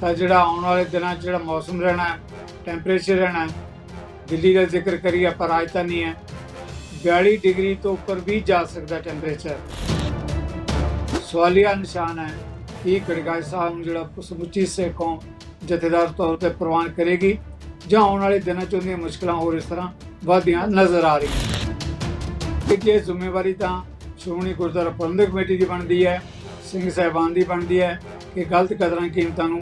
ਤਾਂ ਜਿਹੜਾ ਆਉਣ ਵਾਲੇ ਦਿਨਾਂ 'ਚ ਜਿਹੜਾ ਮੌਸਮ ਰਹਿਣਾ ਟੈਂਪਰੇਚਰ ਰਹਿਣਾ ਦਿੱਲੀ ਦਾ ਜ਼ਿਕਰ ਕਰੀਏ ਆਪਾਂ, ਰਾਜਧਾਨੀ ਹੈ। 42 ਡਿਗਰੀ ਤੋਂ ਉੱਪਰ ਵੀ ਜਾ ਸਕਦਾ ਟੈਂਪਰੇਚਰ ਸਵਾਲੀਆ ਨਿਸ਼ਾਨ ਹੈ। ਕਿ ਗੜਗਾਜ ਸਾਹਿਬ ਨੂੰ ਜਿਹੜਾ ਸਮੁੱਚੀ ਸਿੱਖ ਜਥੇਦਾਰ ਤੌਰ ਤੇ ਪ੍ਰਵਾਨ ਕਰੇਗੀ ਜਾਂ ਆਉਣ ਵਾਲੇ ਦਿਨਾਂ 'ਚ ਉਹਦੀਆਂ ਮੁਸ਼ਕਲਾਂ ਹੋਰ ਇਸ ਤਰ੍ਹਾਂ ਵਧਦੀਆਂ ਨਜ਼ਰ ਆ ਰਹੀਆਂ ਕਿ ਇਹ ਜ਼ਿੰਮੇਵਾਰੀ ਤਾਂ ਸ਼੍ਰੋਮਣੀ ਗੁਰਦੁਆਰਾ ਪ੍ਰਬੰਧਕ ਕਮੇਟੀ ਦੀ ਬਣਦੀ ਹੈ, ਸਿੰਘ ਸਾਹਿਬਾਨ ਦੀ ਬਣਦੀ ਹੈ ਕਿ ਗਲਤ ਕਦਰਾਂ ਕੀਮਤਾਂ ਨੂੰ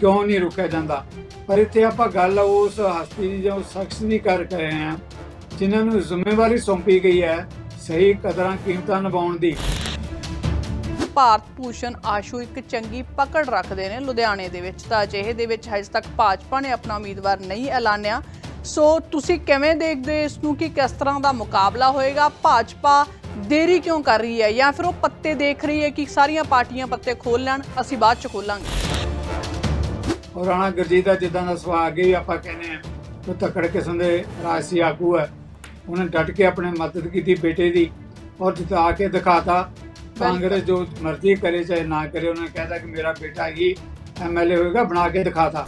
ਕਿਉਂ ਨਹੀਂ ਰੁਕਿਆ ਜਾਂਦਾ? ਪਰ ਇੱਥੇ ਆਪਾਂ ਗੱਲ ਉਸ ਹਸਤੀ ਦੀ ਜਾਂ ਉਸ ਸ਼ਖਸ ਦੀ ਕਰ ਰਹੇ ਹਾਂ, ਜਿਨ੍ਹਾਂ ਨੂੰ ਜ਼ਿੰਮੇਵਾਰੀ ਸੌਂਪੀ ਗਈ ਹੈ ਸਹੀ ਕਦਰਾਂ ਕੀਮਤਾਂ ਨਿਭਾਉਣ ਦੀ। ਭਾਰਤ ਭੂਸ਼ਣ ਆਸ਼ੂ ਇੱਕ ਚੰਗੀ ਪਕੜ ਰੱਖਦੇ ਨੇ ਲੁਧਿਆਣੇ ਦੇ ਵਿੱਚ। ਤਾਂ ਅਜਿਹੇ ਦੇ ਵਿੱਚ ਹਜੇ ਤੱਕ ਭਾਜਪਾ ਨੇ ਆਪਣਾ ਉਮੀਦਵਾਰ ਨਹੀਂ ਐਲਾਨਿਆ। ਸੋ ਤੁਸੀਂ ਕਿਵੇਂ ਦੇਖਦੇ ਇਸ ਨੂੰ ਕਿ ਕਿਸ ਤਰ੍ਹਾਂ ਦਾ ਮੁਕਾਬਲਾ ਹੋਏਗਾ? ਭਾਜਪਾ ਦੇਰੀ ਕਿਉਂ ਕਰ ਰਹੀ ਹੈ ਜਾਂ ਫਿਰ ਉਹ ਪੱਤੇ ਦੇਖ ਰਹੀ ਹੈ ਕਿ ਸਾਰੀਆਂ ਪਾਰਟੀਆਂ ਪੱਤੇ ਖੋਲ ਲੈਣ, ਅਸੀਂ ਬਾਅਦ ਚ ਖੋਲਾਂਗੇ। ਔਰ ਰਾਣਾ ਗੁਰਜੀਤ ਦਾ ਜਿੱਦਾਂ ਦਾ ਸੁਭਾਅ ਅੱਗੇ ਵੀ ਆਪਾਂ ਕਹਿੰਦੇ ਆ ਉਹ ਤਕੜ ਕਿਸਮ ਦੇ ਰਾਜਸੀ ਆਗੂ ਹੈ। ਉਹਨੇ ਡਟ ਕੇ ਆਪਣੇ ਮਦਦ ਕੀਤੀ ਬੇਟੇ ਦੀ ਔਰ ਜਿਤਾ ਕੇ ਦਿਖਾਤਾ। ਕਾਂਗਰਸ ਜੋ ਮਰਜ਼ੀ ਕਰੇ ਚਾਹੇ ਨਾ ਕਰੇ ਉਹਨੇ ਕਹਿਤਾ ਕਿ ਮੇਰਾ ਬੇਟਾ ਹੀ ਐਮਐਲਏ ਹੋਏਗਾ ਬਣਾ ਕੇ ਦਿਖਾਤਾ।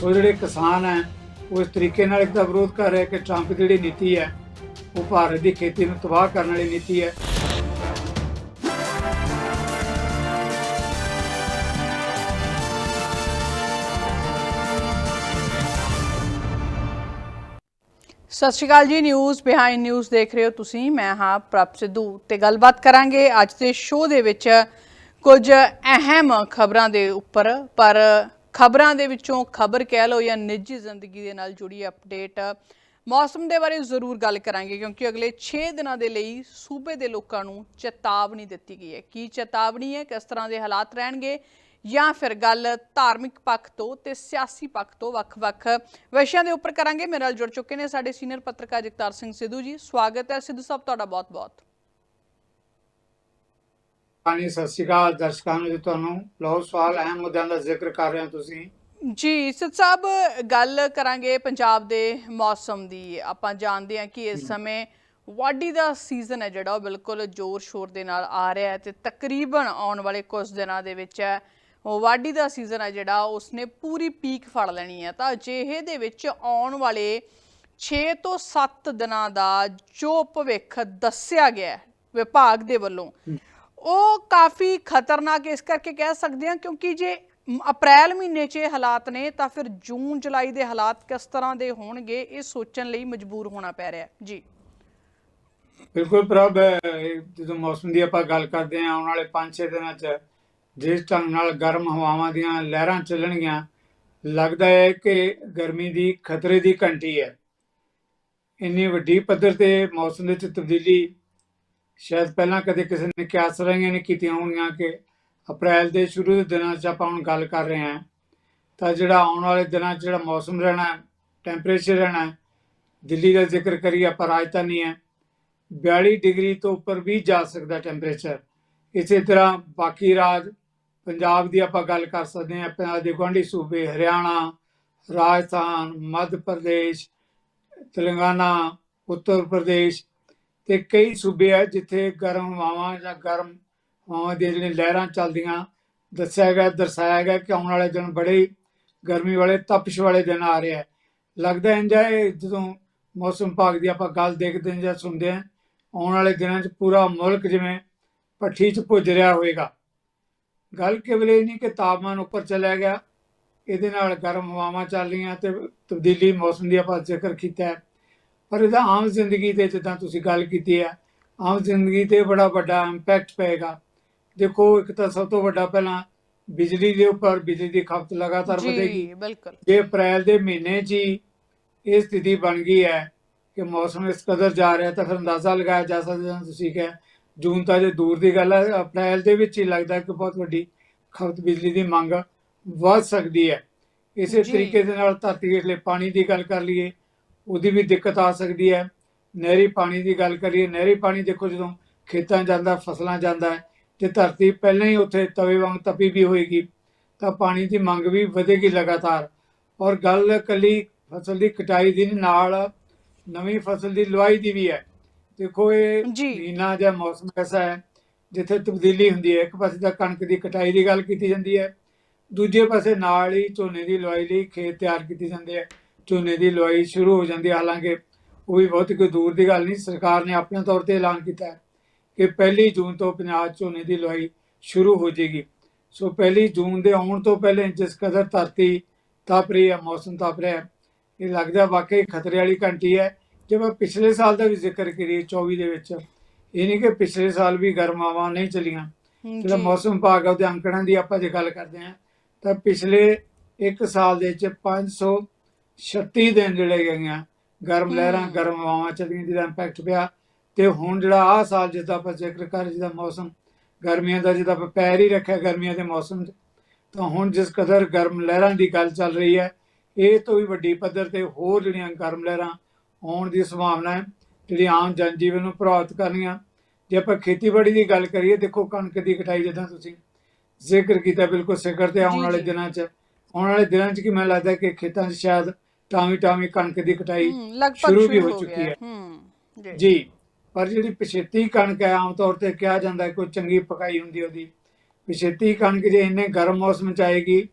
ਸੋ ਜਿਹੜੇ ਕਿਸਾਨ ਹੈ ਉਹ ਇਸ ਤਰੀਕੇ ਨਾਲ ਇੱਕ ਦਾ ਵਿਰੋਧ ਕਰ ਰਹੇ ਕਿ ਟਰੰਪ ਦੀ ਜਿਹੜੀ ਨੀਤੀ ਹੈ ਉਹ ਭਾਰਤ ਦੀ ਖੇਤੀ ਨੂੰ ਤਬਾਹ ਕਰਨ ਵਾਲੀ ਨੀਤੀ ਹੈ। ਸਤਿ ਸ਼੍ਰੀ ਅਕਾਲ ਜੀ ਨਿਊਜ਼ ਬਿਹਾਈਂਡ ਨਿਊਜ਼ ਦੇਖ ਰਹੇ ਹੋ ਤੁਸੀਂ। ਮੈਂ ਹਾਂ ਪ੍ਰਭ ਸਿੱਧੂ ਤੇ ਗੱਲਬਾਤ ਕਰਾਂਗੇ ਅੱਜ ਦੇ ਸ਼ੋਅ ਦੇ ਵਿੱਚ ਕੁਝ ਅਹਿਮ ਖਬਰਾਂ ਦੇ ਉੱਪਰ। ਪਰ ਖਬਰਾਂ ਦੇ ਵਿੱਚੋਂ ਖਬਰ ਕਹਿ ਲਓ ਜਾਂ ਨਿੱਜੀ ਜ਼ਿੰਦਗੀ ਦੇ ਨਾਲ ਜੁੜੀ ਅਪਡੇਟ ਮੌਸਮ ਦੇ ਬਾਰੇ ਜ਼ਰੂਰ ਗੱਲ ਕਰਾਂਗੇ, ਕਿਉਂਕਿ ਅਗਲੇ 6 ਦਿਨਾਂ ਦੇ ਲਈ ਸੂਬੇ ਦੇ ਲੋਕਾਂ ਨੂੰ ਚੇਤਾਵਨੀ ਦਿੱਤੀ ਗਈ ਹੈ। ਕੀ ਚੇਤਾਵਨੀ ਹੈ, ਕਿਸ ਤਰ੍ਹਾਂ ਦੇ ਹਾਲਾਤ ਰਹਿਣਗੇ ਜਾਂ ਫਿਰ ਗੱਲ ਧਾਰਮਿਕ ਪੱਖ ਤੋਂ ਤੇ ਸਿਆਸੀ ਪੱਖ ਤੋਂ ਵੱਖ-ਵੱਖ ਵਿਸ਼ਿਆਂ ਦੇ ਉੱਪਰ ਕਰਾਂਗੇ। ਮੇਰੇ ਨਾਲ ਜੁੜ ਚੁੱਕੇ ਨੇ ਸਾਡੇ ਸੀਨੀਅਰ ਪੱਤਰਕਾਰ ਜਗਤਾਰ ਸਿੰਘ ਸਿੱਧੂ ਜੀ। ਸਵਾਗਤ ਹੈ ਸਿੱਧੂ ਸਾਹਿਬ ਤੁਹਾਡਾ ਬਹੁਤ-ਬਹੁਤ। ਪਾਣੀ ਸਤਿ ਸ਼੍ਰੀ ਅਕਾਲ ਦਰਸ਼ਕਾਂ ਨੂੰ ਤੁਹਾਨੂੰ। ਲਓ ਸਵਾਲ ਅਹਿਮ ਮੁੱਦਿਆਂ ਦਾ ਜ਼ਿਕਰ ਕਰ ਰਹੇ ਹੋ ਤੁਸੀਂ। ਜੀ ਸਿੱਧ ਸਾਹਿਬ ਗੱਲ ਕਰਾਂਗੇ ਪੰਜਾਬ ਦੇ ਮੌਸਮ ਦੀ। ਆਪਾਂ ਜਾਣਦੇ ਹਾਂ ਕਿ ਇਸ ਸਮੇਂ ਵਾਢੀ ਦਾ ਸੀਜ਼ਨ ਹੈ ਜਿਹੜਾ ਉਹ ਬਿਲਕੁਲ ਜ਼ੋਰ ਸ਼ੋਰ ਦੇ ਨਾਲ ਆ ਰਿਹਾ ਹੈ ਤੇ ਤਕਰੀਬਨ ਆਉਣ ਵਾਲੇ ਕੁਝ ਦਿਨਾਂ ਦੇ ਵਿੱਚ ਵਾਢੀ ਦਾ ਸੀਜ਼ਨ ਹੈ ਜਿਹੜਾ, ਉਸਨੇ ਪੂਰੀ ਪੀਕ ਫੜ ਲੈਣੀ ਹੈ ਤਾਂ ਅਜਿਹੇ ਦੇ ਵਿੱਚ ਆਉਣ ਵਾਲੇ 6 ਤੋਂ 7 ਦਿਨਾਂ ਦਾ ਜੋ ਭਵਿੱਖ ਦੱਸਿਆ ਗਿਆ ਵਿਭਾਗ ਦੇ ਵੱਲੋਂ, ਉਹ ਕਾਫੀ ਖਤਰਨਾਕ ਇਸ ਕਰਕੇ ਕਹਿ ਸਕਦੇ ਹਾਂ ਕਿਉਂਕਿ ਜੇ ਅਪ੍ਰੈਲ ਮਹੀਨੇ 'ਚ ਇਹ ਹਾਲਾਤ ਨੇ, ਤਾਂ ਫਿਰ ਜੂਨ, ਜੁਲਾਈ ਦੇ ਹਾਲਾਤ ਕਿਸ ਤਰ੍ਹਾਂ ਦੇ ਹੋਣਗੇ, ਇਹ ਸੋਚਣ ਲਈ ਮਜਬੂਰ ਹੋਣਾ ਪੈ ਰਿਹਾ ਜੀ। ਬਿਲਕੁਲ ਪ੍ਰਭ ਜਦੋਂ ਮੌਸਮ ਦੀ ਆਪਾਂ ਗੱਲ ਕਰਦੇ ਹਾਂ, ਆਉਣ ਵਾਲੇ 5-6 ਦਿਨਾਂ 'ਚ ਜਿਸ ਢੰਗ ਨਾਲ ਗਰਮ ਹਵਾਵਾਂ ਦੀਆਂ ਲਹਿਰਾਂ ਚੱਲਣਗੀਆਂ, ਲੱਗਦਾ ਹੈ ਕਿ ਗਰਮੀ ਦੀ ਖਤਰੇ ਦੀ ਘੰਟੀ ਹੈ। ਇੰਨੀ ਵੱਡੀ ਪੱਧਰ ਤੇ ਮੌਸਮ ਵਿੱਚ ਤਬਦੀਲੀ, ਸ਼ਾਇਦ ਪਹਿਲਾਂ ਕਦੇ ਕਿਸੇ ਨੇ ਕਿਆਸ ਰਹੀਆਂ ਨਹੀਂ ਕੀਤੀਆਂ ਹੋਣਗੀਆਂ ਕਿ ਅਪ੍ਰੈਲ ਦੇ ਸ਼ੁਰੂ ਦੇ ਦਿਨਾਂ 'ਚ ਆਪਾਂ ਹੁਣ ਗੱਲ ਕਰ ਰਹੇ ਹਾਂ। ਤਾਂ ਜਿਹੜਾ ਆਉਣ ਵਾਲੇ ਦਿਨਾਂ 'ਚ ਜਿਹੜਾ ਮੌਸਮ ਰਹਿਣਾ ਟੈਂਪਰੇਚਰ ਰਹਿਣਾ ਦਿੱਲੀ ਦਾ ਜ਼ਿਕਰ ਕਰੀਏ, ਆਪਾਂ ਰਾਜਧਾਨੀ ਹੈ। 42 ਡਿਗਰੀ ਤੋਂ ਉੱਪਰ ਵੀ ਜਾ ਸਕਦਾ ਟੈਂਪਰੇਚਰ। ਇਸੇ ਤਰ੍ਹਾਂ ਬਾਕੀ ਰਾਜ ਪੰਜਾਬ ਦੀ ਆਪਾਂ ਗੱਲ ਕਰ ਸਕਦੇ ਹਾਂ ਪੰਜਾਬ ਦੇ ਗੁਆਂਢੀ ਸੂਬੇ ਹਰਿਆਣਾ, ਰਾਜਸਥਾਨ, ਮੱਧ ਪ੍ਰਦੇਸ਼, ਤੇਲੰਗਾਨਾ, ਉੱਤਰ ਪ੍ਰਦੇਸ਼ ਤੇ ਕਈ ਸੂਬੇ ਆ ਜਿੱਥੇ ਗਰਮ ਹਵਾਵਾਂ ਜਾਂ ਗਰਮ ਹਵਾਵਾਂ ਦੀਆਂ ਜਿਹੜੀਆਂ ਲਹਿਰਾਂ ਚੱਲਦੀਆਂ, ਦੱਸਿਆ ਗਿਆ, ਦਰਸਾਇਆ ਗਿਆ ਕਿ ਆਉਣ ਵਾਲੇ ਦਿਨ ਬੜੇ ਗਰਮੀ ਵਾਲੇ, ਤਪਸ਼ ਵਾਲੇ ਦਿਨ ਆ ਰਿਹਾ ਆ ਲੱਗਦਾ ਇੰਜ ਹੈ ਜਦੋਂ ਮੌਸਮ ਵਿਭਾਗ ਦੀ ਆਪਾਂ ਗੱਲ ਦੇਖਦੇ ਹਾਂ ਜਾਂ ਸੁਣਦੇ ਹਾਂ, ਆਉਣ ਵਾਲੇ ਦਿਨਾਂ 'ਚ ਪੂਰਾ ਮੁਲਕ ਜਿਵੇਂ ਭੱਠੀ 'ਚ ਭੁੱਜ ਰਿਹਾ ਹੋਵੇਗਾ। ਗੱਲ ਕੇਵਲ ਇਹ ਨਹੀਂ ਕਿ ਤਾਪਮਾਨ ਉੱਪਰ ਚਲਾ ਗਿਆ ਇਹਦੇ ਨਾਲ ਗਰਮ ਹਵਾਵਾਂ ਚੱਲ ਰਹੀਆਂ ਤੇ ਤਬਦੀਲੀ ਮੌਸਮ ਦੀ ਆਪਾਂ ਜ਼ਿਕਰ ਕੀਤਾ ਹੈ। ਪਰ ਇਹਦਾ ਆਮ ਜ਼ਿੰਦਗੀ ਤੇ ਜਿੱਦਾਂ ਤੁਸੀਂ ਗੱਲ ਕੀਤੀ ਹੈ ਆਮ ਜ਼ਿੰਦਗੀ ਤੇ ਬੜਾ ਵੱਡਾ ਇੰਪੈਕਟ ਪਏਗਾ। ਦੇਖੋ ਇੱਕ ਤਾਂ ਸਭ ਤੋਂ ਵੱਡਾ ਪਹਿਲਾਂ ਬਿਜਲੀ ਦੇ ਉੱਪਰ ਬਿਜਲੀ ਦੀ ਖਪਤ ਲਗਾਤਾਰ ਵਧੇਗੀ। ਜੀ ਬਿਲਕੁਲ। ਜੇ ਅਪ੍ਰੈਲ ਦੇ ਮਹੀਨੇ 'ਚ ਹੀ ਇਹ ਸਥਿਤੀ ਬਣ ਗਈ ਹੈ ਕਿ ਮੌਸਮ ਇਸ ਕਦਰ ਜਾ ਰਿਹਾ ਤਾਂ ਫਿਰ ਅੰਦਾਜ਼ਾ ਲਗਾਇਆ ਜਾ ਸਕਦਾ ਤੁਸੀਂ ਕਿਹਾ। ਜੂਨ ਤਾਂ ਜੇ ਦੂਰ ਦੀ ਗੱਲ ਹੈ ਅਪ੍ਰੈਲ ਦੇ ਵਿੱਚ ਹੀ ਲੱਗਦਾ ਕਿ ਬਹੁਤ ਵੱਡੀ ਖਪਤ ਬਿਜਲੀ ਦੀ ਮੰਗ ਵੱਧ ਸਕਦੀ ਹੈ। ਇਸੇ। ਤਰੀਕੇ ਦੇ ਨਾਲ ਧਰਤੀ ਹੇਠਲੇ ਪਾਣੀ ਦੀ ਗੱਲ ਕਰ ਲਈਏ ਉਹਦੀ ਵੀ ਦਿੱਕਤ ਆ ਸਕਦੀ ਹੈ। ਨਹਿਰੀ ਪਾਣੀ ਦੀ ਗੱਲ ਕਰੀਏ ਨਹਿਰੀ ਪਾਣੀ ਦੇਖੋ ਜਦੋਂ ਖੇਤਾਂ ਜਾਂਦਾ ਫਸਲਾਂ ਜਾਂਦਾ ਹੈ ਤੇ ਧਰਤੀ ਪਹਿਲਾਂ ਹੀ ਉੱਥੇ ਤਵੇ ਵਾਂਗ ਤਪੀ ਵੀ ਹੋਏਗੀ ਤਾਂ ਪਾਣੀ ਦੀ ਮੰਗ ਵੀ ਵਧੇਗੀ ਲਗਾਤਾਰ। ਔਰ ਗੱਲ ਕੱਲੀ ਫਸਲ ਦੀ ਕਟਾਈ ਦੀ ਨਾਲ ਨਵੀਂ ਫਸਲ ਦੀ ਲਵਾਈ ਦੀ ਵੀ ਹੈ। ਦੇਖੋ ਇਹ ਜੀ। ਮਹੀਨਾ ਜਾਂ ਮੌਸਮ ਐਸਾ ਹੈ ਜਿੱਥੇ ਤਬਦੀਲੀ ਹੁੰਦੀ ਹੈ। ਇੱਕ ਪਾਸੇ ਤਾਂ ਕਣਕ ਦੀ ਕਟਾਈ ਦੀ ਗੱਲ ਕੀਤੀ ਜਾਂਦੀ ਹੈ ਦੂਜੇ ਪਾਸੇ ਨਾਲ ਹੀ ਝੋਨੇ ਦੀ ਲਵਾਈ ਲਈ ਖੇਤ ਤਿਆਰ ਕੀਤੇ ਜਾਂਦੇ ਆ। ਝੋਨੇ ਦੀ ਲਵਾਈ ਸ਼ੁਰੂ ਹੋ ਜਾਂਦੀ ਹੈ ਹਾਲਾਂਕਿ ਉਹ ਵੀ ਬਹੁਤ ਕੋਈ ਦੂਰ ਦੀ ਗੱਲ ਨਹੀਂ ਸਰਕਾਰ ਨੇ ਆਪਣੇ ਤੌਰ ਤੇ ਐਲਾਨ ਕੀਤਾ ਹੈ ਕਿ ਪਹਿਲੀ ਜੂਨ ਤੋਂ ਪੰਜਾਬ 'ਚ ਝੋਨੇ ਦੀ ਲਵਾਈ ਸ਼ੁਰੂ ਹੋ ਜਾਏਗੀ। ਸੋ ਪਹਿਲੀ ਜੂਨ ਦੇ ਆਉਣ ਤੋਂ ਪਹਿਲੇ ਜਿਸ ਕਦਰ ਧਰਤੀ ਤਪ ਰਹੀ ਹੈ ਮੌਸਮ ਤਪ ਰਿਹਾ ਹੈ ਇਹ ਲੱਗਦਾ ਵਾਕਈ ਖਤਰੇ ਵਾਲੀ ਘੰਟੀ ਹੈ। ਜੇ ਮੈਂ ਪਿਛਲੇ ਸਾਲ ਦਾ ਵੀ ਜ਼ਿਕਰ ਕਰੀਏ 24 ਦੇ ਵਿੱਚ ਇਹ ਨਹੀਂ ਕਿ ਪਿਛਲੇ ਸਾਲ ਵੀ ਗਰਮ ਹਵਾਵਾਂ ਨਹੀਂ ਚੱਲੀਆਂ। ਜਿਹੜਾ ਮੌਸਮ ਵਿਭਾਗ ਆ ਉਹਦੇ ਅੰਕੜਾਂ ਦੀ ਆਪਾਂ ਜੇ ਗੱਲ ਕਰਦੇ ਹਾਂ ਤਾਂ ਪਿਛਲੇ 1 ਸਾਲ ਦੇ ਵਿੱਚ 536 ਦਿਨ ਜਿਹੜੇ ਗਈਆਂ ਗਰਮ ਲਹਿਰਾਂ। ਗਰਮ ਹਵਾਵਾਂ ਚੱਲੀਆਂ ਜਿਹਦਾ ਇੰਪੈਕਟ ਪਿਆ। ਤੇ ਹੁਣ ਜਿਹੜਾ ਆਹ ਸਾਲ ਜਿੱਦਾਂ ਆਪਾਂ ਜ਼ਿਕਰ ਕਰ ਜਿਹਦਾ ਮੌਸਮ ਗਰਮੀਆਂ ਦਾ ਜਿਹਦਾ ਆਪਾਂ ਪੈਰ ਹੀ ਰੱਖਿਆ ਗਰਮੀਆਂ ਦੇ ਮੌਸਮ ਤਾਂ ਹੁਣ ਜਿਸ ਕਦਰ ਗਰਮ ਲਹਿਰਾਂ ਦੀ ਗੱਲ ਚੱਲ ਰਹੀ ਹੈ ਇਹ ਤੋਂ ਵੀ ਵੱਡੀ ਪੱਧਰ ਤੇ ਹੋਰ ਜਿਹੜੀਆਂ ਗਰਮ ਲਹਿਰਾਂ ਆਉਣ ਦੀ ਸੰਭਾਵਨਾ ਹੈ ਜਿਹੜੀ ਆਮ ਜਨਜੀਵਨ ਨੂੰ ਪ੍ਰਭਾਵਿਤ ਕਰਨੀਆਂ। ਜੇ ਆਪਾਂ ਖੇਤੀਬਾੜੀ ਦੀ ਗੱਲ ਕਰੀਏ ਦੇਖੋ ਕਣਕ ਦੀ ਕਟਾਈ ਜਿੱਦਾਂ ਤੁਸੀਂ ਜ਼ਿਕਰ ਕੀਤਾ ਬਿਲਕੁਲ ਸਿਖਰ ਤੇ ਆਉਣ ਵਾਲੇ। ਦਿਨਾਂ 'ਚ। ਆਉਣ ਵਾਲੇ ਦਿਨਾਂ 'ਚ ਕੀ ਮੈਨੂੰ ਲੱਗਦਾ ਕਿ ਖੇਤਾਂ 'ਚ ਸ਼ਾਇਦ ਟਾਵੀਂ ਟਾਵੀਂ ਕਣਕ ਦੀ ਕਟਾਈ ਸ਼ੁਰੂ ਵੀ ਹੋ ਚੁੱਕੀ ਹੈ। ਜੀ। ਪਰ ਜਿਹੜੀ ਪਛੇਤੀ ਕਣਕ ਹੈ ਆਮ ਤੌਰ ਤੇ ਕਿਹਾ ਜਾਂਦਾ ਕੋਈ ਚੰਗੀ ਪਕਾਈ ਹੁੰਦੀ ਉਹਦੀ। ਪਛੇਤੀ ਕਣਕ ਜੇ ਇੰਨੇ ਗਰਮ ਮੌਸਮ ਚ ਆਏਗੀ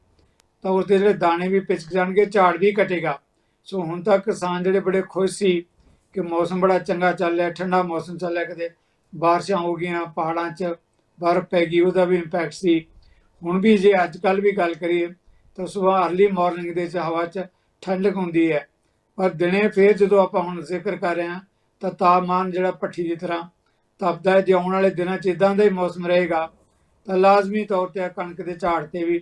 ਤਾਂ ਉਸ ਦੇ ਜਿਹੜੇ ਦਾਣੇ ਵੀ ਪਿਚਕ ਜਾਣਗੇ ਝਾੜ ਵੀ ਘਟੇਗਾ ਸੋ ਹੁਣ ਤੱਕ ਕਿਸਾਨ ਜਿਹੜੇ ਬੜੇ ਖੁਸ਼ ਸੀ ਕਿ ਮੌਸਮ ਬੜਾ ਚੰਗਾ ਚੱਲ ਰਿਹਾ ਠੰਡਾ ਮੌਸਮ ਚੱਲ ਰਿਹਾ ਕਿਤੇ ਬਾਰਿਸ਼ਾਂ ਹੋ ਗਈਆਂ ਪਹਾੜਾਂ 'ਚ ਬਰਫ਼ ਪੈ ਗਈ ਉਹਦਾ ਵੀ ਇੰਪੈਕਟ ਸੀ। ਹੁਣ ਵੀ ਜੇ ਅੱਜ ਕੱਲ ਵੀ ਗੱਲ ਕਰੀਏ ਤਾਂ ਸਵੇਰ ਅਰਲੀ ਮਾਰਨਿੰਗ ਦੇ ਚ ਹਵਾ 'ਚ ਠੰਡਕ ਹੁੰਦੀ ਹੈ। ਪਰ ਦਿਨੇ ਫੇਰ ਜਦੋਂ ਆਪਾਂ ਹੁਣ ਜ਼ਿਕਰ ਕਰ ਰਹੇ ਹਾਂ ਤਾਂ ਤਾਪਮਾਨ ਜਿਹੜਾ ਭੱਠੀ ਦੀ ਤਰ੍ਹਾਂ ਤਪਦਾ ਹੈ ਜੇ ਆਉਣ ਵਾਲੇ ਦਿਨਾਂ 'ਚ ਇਦਾਂ ਦਾ ਹੀ ਮੌਸਮ ਰਹੇਗਾ ਤਾਂ ਲਾਜ਼ਮੀ ਤੌਰ ਤੇ ਕਣਕ ਦੇ ਝਾੜ ਤੇ ਵੀ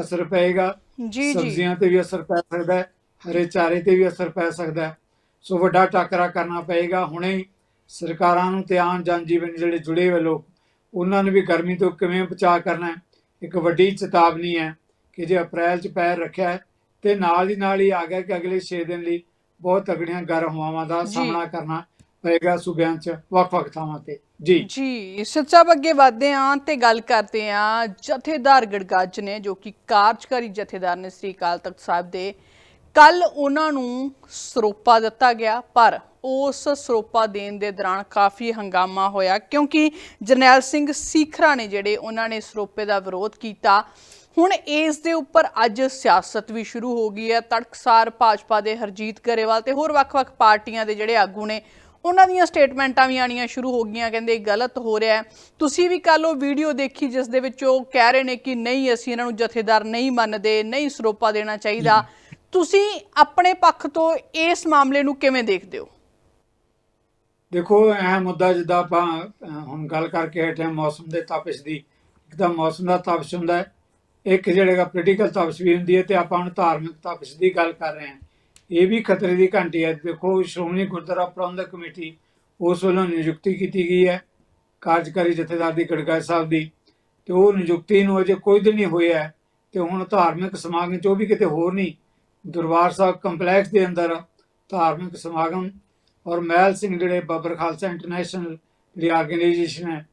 ਅਸਰ ਪਏਗਾ ਜੀ ਜੀ। ਸਬਜ਼ੀਆਂ ਤੇ ਵੀ ਅਸਰ ਪੈ ਸਕਦਾ ਹੈ। ਹਰੇ ਚਾਰੇ ਤੇ ਵੀ ਅਸਰ ਪੈ ਸਕਦਾ ਹੈ। ਸੋ ਵੱਡਾ ਟਾਕਰਾ ਕਰਨਾ ਪਏਗਾ। ਹੁਣੇ ਸਰਕਾਰਾਂ ਨੂੰ ਤੇ ਆਮ ਜਨਜੀਵਨ ਜਿਹੜੇ ਜੁੜੇ ਹੋਏ ਲੋਕ ਉਹਨਾਂ ਨੂੰ ਵੀ ਗਰਮੀ ਤੋਂ ਕਿਵੇਂ ਬਚਾਅ ਕਰਨਾ ਹੈ? ਇੱਕ ਵੱਡੀ ਚੇਤਾਵਨੀ ਹੈ ਕਿ ਜੇ ਅਪ੍ਰੈਲ 'ਚ ਪੈਰ ਰੱਖਿਆ ਤੇ ਨਾਲ ਹੀ ਨਾਲ ਹੀ ਆ ਗਿਆ ਕਿ ਅਗਲੇ 6 ਦਿਨ ਲਈ ਬਹੁਤ ਤਗੜੀਆਂ ਗਰਮ ਹਵਾਵਾਂ ਦਾ। ਸਾਹਮਣਾ ਕਰਨਾ ਪਏਗਾ ਸੂਬਿਆਂ 'ਚ ਵੱਖ-ਵੱਖ ਥਾਵਾਂ ਤੇ। ਜੀ। ਜੀ ਸੱਚਾ ਅੱਗੇ ਵਧਦੇ ਹਾਂ ਤੇ ਗੱਲ ਕਰਦੇ ਹਾਂ ਜਥੇਦਾਰ ਗੜਗੱਜ ਨੇ ਜੋ ਕਿ ਕਾਰਜਕਾਰੀ ਜਥੇਦਾਰ ਨੇ ਸ੍ਰੀ ਅਕਾਲ ਤਖਤ ਸਾਹਿਬ ਦੇ ਕੱਲ ਉਹਨਾਂ ਨੂੰ ਸਰੋਪਾ ਦਿੱਤਾ ਗਿਆ, ਪਰ ਉਸ ਸਰੋਪਾ ਦੇਣ ਦੇ ਦੌਰਾਨ ਕਾਫੀ ਹੰਗਾਮਾ ਹੋਇਆ ਕਿਉਂਕਿ ਜਰਨੈਲ ਸਿੰਘ ਸੀਖਰਾ ਨੇ ਜਿਹੜੇ ਉਹਨਾਂ ਨੇ ਸਰੋਪੇ ਦਾ ਵਿਰੋਧ ਕੀਤਾ, ਹੁਣ ਇਸ ਦੇ ਉੱਪਰ ਅੱਜ ਸਿਆਸਤ ਵੀ ਸ਼ੁਰੂ ਹੋ ਗਈ ਹੈ। ਤੜਕਸਾਰ ਭਾਜਪਾ ਦੇ ਹਰਜੀਤ ਗਰੇਵਾਲ ਤੇ ਹੋਰ ਵੱਖ-ਵੱਖ ਪਾਰਟੀਆਂ ਦੇ ਜਿਹੜੇ ਆਗੂ ਨੇ, ਉਹਨਾਂ ਦੀਆਂ ਸਟੇਟਮੈਂਟਾਂ ਵੀ ਆਣੀਆਂ ਸ਼ੁਰੂ ਹੋ ਗਈਆਂ, ਕਹਿੰਦੇ ਗਲਤ ਹੋ ਰਿਹਾ ਤੁਸੀਂ ਵੀ ਕੱਲ ਉਹ ਵੀਡੀਓ ਦੇਖੀ ਜਿਸ ਦੇ ਵਿੱਚ ਉਹ ਕਹਿ ਰਹੇ ਨੇ ਕਿ ਨਹੀਂ, ਅਸੀਂ ਇਹਨਾਂ ਨੂੰ ਜਥੇਦਾਰ ਨਹੀਂ ਮੰਨਦੇ, ਨਹੀਂ ਸਰੋਪਾ ਦੇਣਾ ਚਾਹੀਦਾ। ਤੁਸੀਂ ਆਪਣੇ ਪੱਖ ਤੋਂ ਇਸ ਮਾਮਲੇ ਨੂੰ ਕਿਵੇਂ ਦੇਖਦੇ ਹੋ? ਦੇਖੋ, ਇਹ ਮੁੱਦਾ ਜਿੱਦਾਂ ਆਪਾਂ ਹੁਣ ਗੱਲ ਕਰਕੇ ਹਟੇ ਮੌਸਮ ਦੇ ਤਪਸ਼ ਦੀ। ਇੱਕ ਤਾਂ ਮੌਸਮ ਦਾ ਤਪਸ਼ ਹੁੰਦਾ ਹੈ। ਇੱਕ ਜਿਹੜਾ ਪੋਲੀਟੀਕਲ ਤਪਸ਼ ਵੀ ਹੁੰਦੀ ਹੈ ਤੇ ਆਪਾਂ ਹੁਣ ਧਾਰਮਿਕ ਤਪਸ਼ ਦੀ ਗੱਲ ਕਰ ਰਹੇ ਹਾਂ। ਇਹ ਵੀ ਖਤਰੇ ਦੀ ਘੰਟੀ ਹੈ। ਦੇਖੋ, ਸ਼੍ਰੋਮਣੀ ਗੁਰਦੁਆਰਾ ਪ੍ਰਬੰਧਕ ਕਮੇਟੀ ਉਸ ਵੱਲੋਂ ਨਿਯੁਕਤੀ ਕੀਤੀ ਗਈ ਹੈ, ਕਾਰਜਕਾਰੀ ਜਥੇਦਾਰ ਦੀ ਗੜਗੜ ਸਾਹਿਬ ਦੀ। ਤੇ ਉਹ ਨਿਯੁਕਤੀ ਨੂੰ ਅਜੇ ਕੋਈ ਦਿਨ ਨਹੀਂ ਹੋਇਆ ਹੈ। ਤੇ ਹੁਣ ਧਾਰਮਿਕ ਸਮਾਗਮ ਚ ਉਹ ਵੀ ਕਿਤੇ ਹੋਰ ਨਹੀਂ। ਦਰਬਾਰ ਸਾਹਿਬ ਕੰਪਲੈਕਸ ਦੇ ਅੰਦਰ ਧਾਰਮਿਕ ਸਮਾਗਮ ਔਰ ਮਹਿਲ ਸਿੰਘ ਜਿਹੜੇ ਬਾਬਰ ਖਾਲਸਾ ਇੰਟਰਨੈਸ਼ਨਲ ਜਿਹੜੀ ਆਰਗੇਨਾਈਜੇਸ਼ਨ ਹੈ,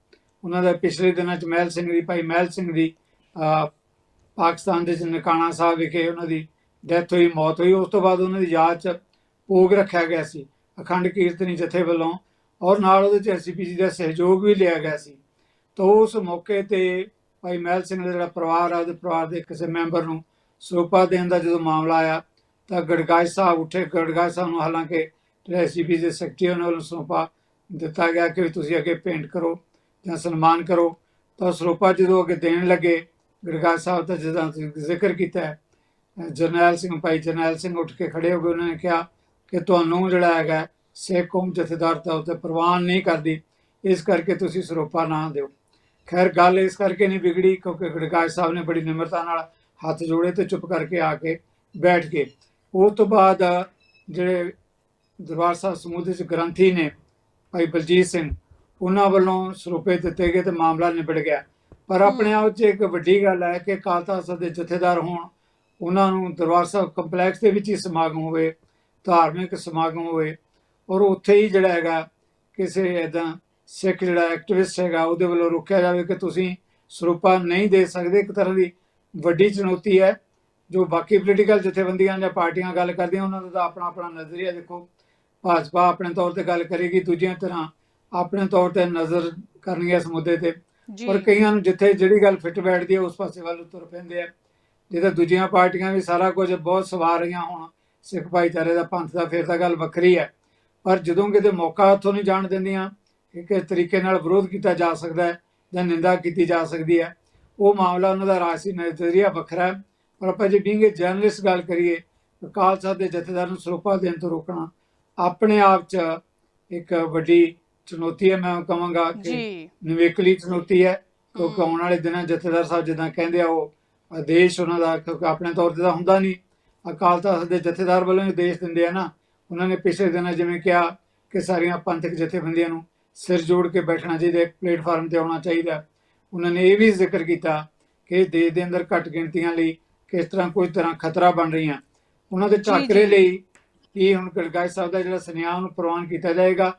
ਉਹਨਾਂ ਦਾ ਪਿਛਲੇ ਦਿਨਾਂ ਚ ਮਹਿਲ ਸਿੰਘ ਦੀ, ਭਾਈ ਮਹਿਲ ਸਿੰਘ ਦੀ ਪਾਕਿਸਤਾਨ ਦੇ ਨਕਾਣਾ ਸਾਹਿਬ ਵਿਖੇ ਉਹਨਾਂ ਦੀ ਡੈਥ ਹੋਈ, ਮੌਤ ਹੋਈ, ਉਸ ਤੋਂ ਬਾਅਦ ਉਹਨਾਂ ਦੀ ਯਾਦ ਚ ਭੋਗ ਰੱਖਿਆ ਗਿਆ ਸੀ, ਅਖੰਡ ਕੀਰਤਨੀ ਜਥੇ ਵੱਲੋਂ ਔਰ ਨਾਲ ਉਹਦੇ ਚ ਐਸਪੀਜੀ ਦਾ ਸਹਿਯੋਗ ਵੀ ਲਿਆ ਗਿਆ ਸੀ। ਤਾਂ ਉਸ ਮੌਕੇ ਤੇ ਭਾਈ ਮਹਿਲ ਸਿੰਘ ਦਾ ਜਿਹੜਾ ਪਰਿਵਾਰ ਆ, ਉਹਦੇ ਪਰਿਵਾਰ ਦੇ ਕਿਸੇ ਮੈਂਬਰ ਨੂੰ ਸਰੂਪਾ ਦੇਣ ਦਾ ਜਦੋਂ ਮਾਮਲਾ ਆਇਆ ਤਾਂ ਗੜਗਾਜ ਸਾਹਿਬ ਉੱਠੇ ਗੜਗਾਜ ਸਾਹਿਬ ਨੂੰ ਹਾਲਾਂਕਿ ਜਿਹੜਾ ਐਸਪੀ ਦੇ ਸੈਕਟਰੀ ਉਹਨਾਂ ਵੱਲੋਂ ਸਰੂਪਾ ਦਿੱਤਾ ਗਿਆ ਕਿ ਵੀ ਤੁਸੀਂ ਅੱਗੇ ਪੇਂਟ ਕਰੋ ਜਾਂ ਸਨਮਾਨ ਕਰੋ। ਤਾਂ ਸਰੋਪਾ ਜਦੋਂ ਅੱਗੇ ਦੇਣ ਲੱਗੇ ਗੜਗਾਜ ਸਾਹਿਬ ਦਾ ਜਦੋਂ ਜ਼ਿਕਰ ਕੀਤਾ ਜਰਨੈਲ ਸਿੰਘ, ਭਾਈ ਜਰਨੈਲ ਸਿੰਘ ਉੱਠ ਕੇ ਖੜੇ ਹੋ ਗਏ, ਉਹਨਾਂ ਨੇ ਕਿਹਾ ਕਿ ਤੁਹਾਨੂੰ ਜਿਹੜਾ ਹੈਗਾ ਸਿੱਖ ਕੌਮ ਜਥੇਦਾਰ ਦਾ ਉੱਤੇ ਪ੍ਰਵਾਨ ਨਹੀਂ ਕਰਦੀ, ਇਸ ਕਰਕੇ ਤੁਸੀਂ ਸਰੋਪਾ ਨਾ ਦਿਓ। ਖੈਰ, ਗੱਲ ਇਸ ਕਰਕੇ ਨਹੀਂ ਵਿਗੜੀ ਕਿਉਂਕਿ ਗੜਗਾਜ ਸਾਹਿਬ ਨੇ ਬੜੀ ਨਿਮਰਤਾ ਨਾਲ ਹੱਥ ਜੋੜੇ ਤੇ ਚੁੱਪ ਕਰਕੇ ਆ ਕੇ ਬੈਠ ਗਏ। ਉਸ ਤੋਂ ਬਾਅਦ ਜਿਹੜੇ ਦਰਬਾਰ ਸਾਹਿਬ ਸਮੂਹ ਦੇ ਗ੍ਰੰਥੀ ਨੇ ਭਾਈ ਬਲਜੀਤ ਸਿੰਘ ਉਹਨਾਂ ਵੱਲੋਂ ਸਰੂਪੇ ਦਿੱਤੇ ਗਏ ਤੇ ਮਾਮਲਾ ਨਿਬੜ ਗਿਆ। ਪਰ ਆਪਣੇ ਆਪ 'ਚ ਇੱਕ ਵੱਡੀ ਗੱਲ ਹੈ ਕਿ ਅਕਾਲ ਤਖ਼ਤ ਸਾਹਿਬ ਦੇ ਜਥੇਦਾਰ ਹੋਣ ਉਹਨਾਂ ਨੂੰ ਦਰਬਾਰ ਸਾਹਿਬ ਕੰਪਲੈਕਸ ਦੇ ਵਿੱਚ ਹੀ ਸਮਾਗਮ ਹੋਵੇ ਧਾਰਮਿਕ ਸਮਾਗਮ ਹੋਵੇ ਔਰ ਉੱਥੇ ਹੀ ਜਿਹੜਾ ਹੈਗਾ ਕਿਸੇ ਇਦਾਂ ਸਿੱਖ ਜਿਹੜਾ ਐਕਟਿਵਿਸਟ ਹੈਗਾ ਉਹਦੇ ਵੱਲੋਂ ਰੋਕਿਆ ਜਾਵੇ ਕਿ ਤੁਸੀਂ ਸਰੂਪਾ ਨਹੀਂ ਦੇ ਸਕਦੇ। ਇੱਕ ਤਰ੍ਹਾਂ ਦੀ ਵੱਡੀ ਚੁਣੌਤੀ ਹੈ। ਜੋ ਬਾਕੀ ਪੋਲੀਟੀਕਲ ਜਥੇਬੰਦੀਆਂ ਜਾਂ ਪਾਰਟੀਆਂ ਗੱਲ ਕਰਦੀਆਂ ਉਹਨਾਂ ਦਾ ਆਪਣਾ ਆਪਣਾ ਨਜ਼ਰੀਆ ਦੇਖੋ। ਭਾਜਪਾ ਆਪਣੇ ਤੌਰ ਤੇ ਗੱਲ ਕਰੇਗੀ ਦੂਜੀਆਂ ਤਰ੍ਹਾਂ ਆਪਣੇ ਤੌਰ ਤੇ ਨਜ਼ਰ ਕਰਨਗੀਆਂ ਇਸ ਮੁੱਦੇ ਤੇ। ਪਰ ਕਈਆਂ ਨੂੰ ਜਿੱਥੇ ਜਿਹੜੀ ਗੱਲ ਫਿੱਟ ਬੈਠਦੀ ਹੈ ਉਸ ਪਾਸੇ ਵੱਲ ਤੁਰ ਪੈਂਦੇ ਆ। ਜਿਹਦਾ ਦੂਜੀਆਂ ਪਾਰਟੀਆਂ ਵੀ ਸਾਰਾ ਕੁਝ ਬਹੁਤ ਸਵਾਰ ਰਹੀਆਂ ਹੁਣ ਸਿੱਖ ਭਾਈਚਾਰੇ ਦਾ ਪੰਥ ਦਾ ਫਿਰ ਤਾਂ ਗੱਲ ਵੱਖਰੀ ਹੈ। ਪਰ ਜਦੋਂ ਕਿਤੇ ਮੌਕਾ ਹੱਥੋਂ ਨਹੀਂ ਜਾਣ ਦਿੰਦੀਆਂ ਕਿ ਕਿਸ ਤਰੀਕੇ ਨਾਲ ਵਿਰੋਧ ਕੀਤਾ ਜਾ ਸਕਦਾ ਹੈ ਜਾਂ ਨਿੰਦਾ ਕੀਤੀ ਜਾ ਸਕਦੀ ਹੈ ਉਹ ਮਾਮਲਾ ਉਹਨਾਂ ਦਾ ਰਾਜਸੀ ਨਜ਼ਰੀਆ ਵੱਖਰਾ ਹੈ। ਪਰ ਆਪਾਂ ਜੇ ਬੀਂਗੇ ਜਰਨਲਿਸਟ ਗੱਲ ਕਰੀਏ ਤਾਂ ਖਾਲਸਾ ਦੇ ਜਥੇਦਾਰ ਨੂੰ ਸਰੋਪਾ ਦੇਣ ਤੋਂ ਰੋਕਣਾ ਆਪਣੇ ਆਪ 'ਚ ਇੱਕ ਵੱਡੀ ਚੁਣੌਤੀ ਹੈ ਮੈਂ ਕਹਾਂਗਾ ਕਿ ਨਿਵੇਕਲੀ ਚੁਣੌਤੀ ਹੈ। ਕਿਉਂਕਿ। ਆਉਣ ਵਾਲੇ ਦਿਨਾਂ ਜਥੇਦਾਰ ਸਾਹਿਬ ਜਿੱਦਾਂ ਕਹਿੰਦੇ ਆ ਉਹ ਆਦੇਸ਼ ਉਹਨਾਂ ਦਾ ਕਿਉਂਕਿ ਆਪਣੇ ਤੌਰ ਤੇ ਤਾਂ ਹੁੰਦਾ ਨਹੀਂ। ਅਕਾਲ ਤਖਤ ਦੇ ਜਥੇਦਾਰ ਵੱਲੋਂ ਆਦੇਸ਼ ਦਿੰਦੇ ਆ ਨਾ। ਉਹਨਾਂ ਨੇ ਪਿਛਲੇ ਦਿਨਾਂ ਜਿਵੇਂ ਕਿਹਾ ਕਿ ਸਾਰੀਆਂ ਪੰਥਕ ਜਥੇਬੰਦੀਆਂ ਨੂੰ ਸਿਰ ਜੋੜ ਕੇ ਬੈਠਣਾ ਚਾਹੀਦਾ ਇੱਕ ਪਲੇਟਫਾਰਮ ਤੇ ਆਉਣਾ ਚਾਹੀਦਾ। ਉਹਨਾਂ ਨੇ ਇਹ ਵੀ ਜ਼ਿਕਰ ਕੀਤਾ ਕਿ ਦੇਸ਼ ਦੇ ਅੰਦਰ ਘੱਟ ਗਿਣਤੀਆਂ ਲਈ ਕਿਸ ਤਰ੍ਹਾਂ ਕੋਈ ਤਰ੍ਹਾਂ ਖਤਰਾ ਬਣ ਰਹੀਆਂ। ਉਹਨਾਂ ਦੇ ਜੀ। ਲਈ ਕੀ ਹੁਣ ਗੜਗਾਈ ਸਾਹਿਬ ਦਾ ਜਿਹੜਾ ਸੁਨੇਹਾ ਨੂੰ ਪ੍ਰਵਾਨ ਕੀਤਾ ਜਾਏਗਾ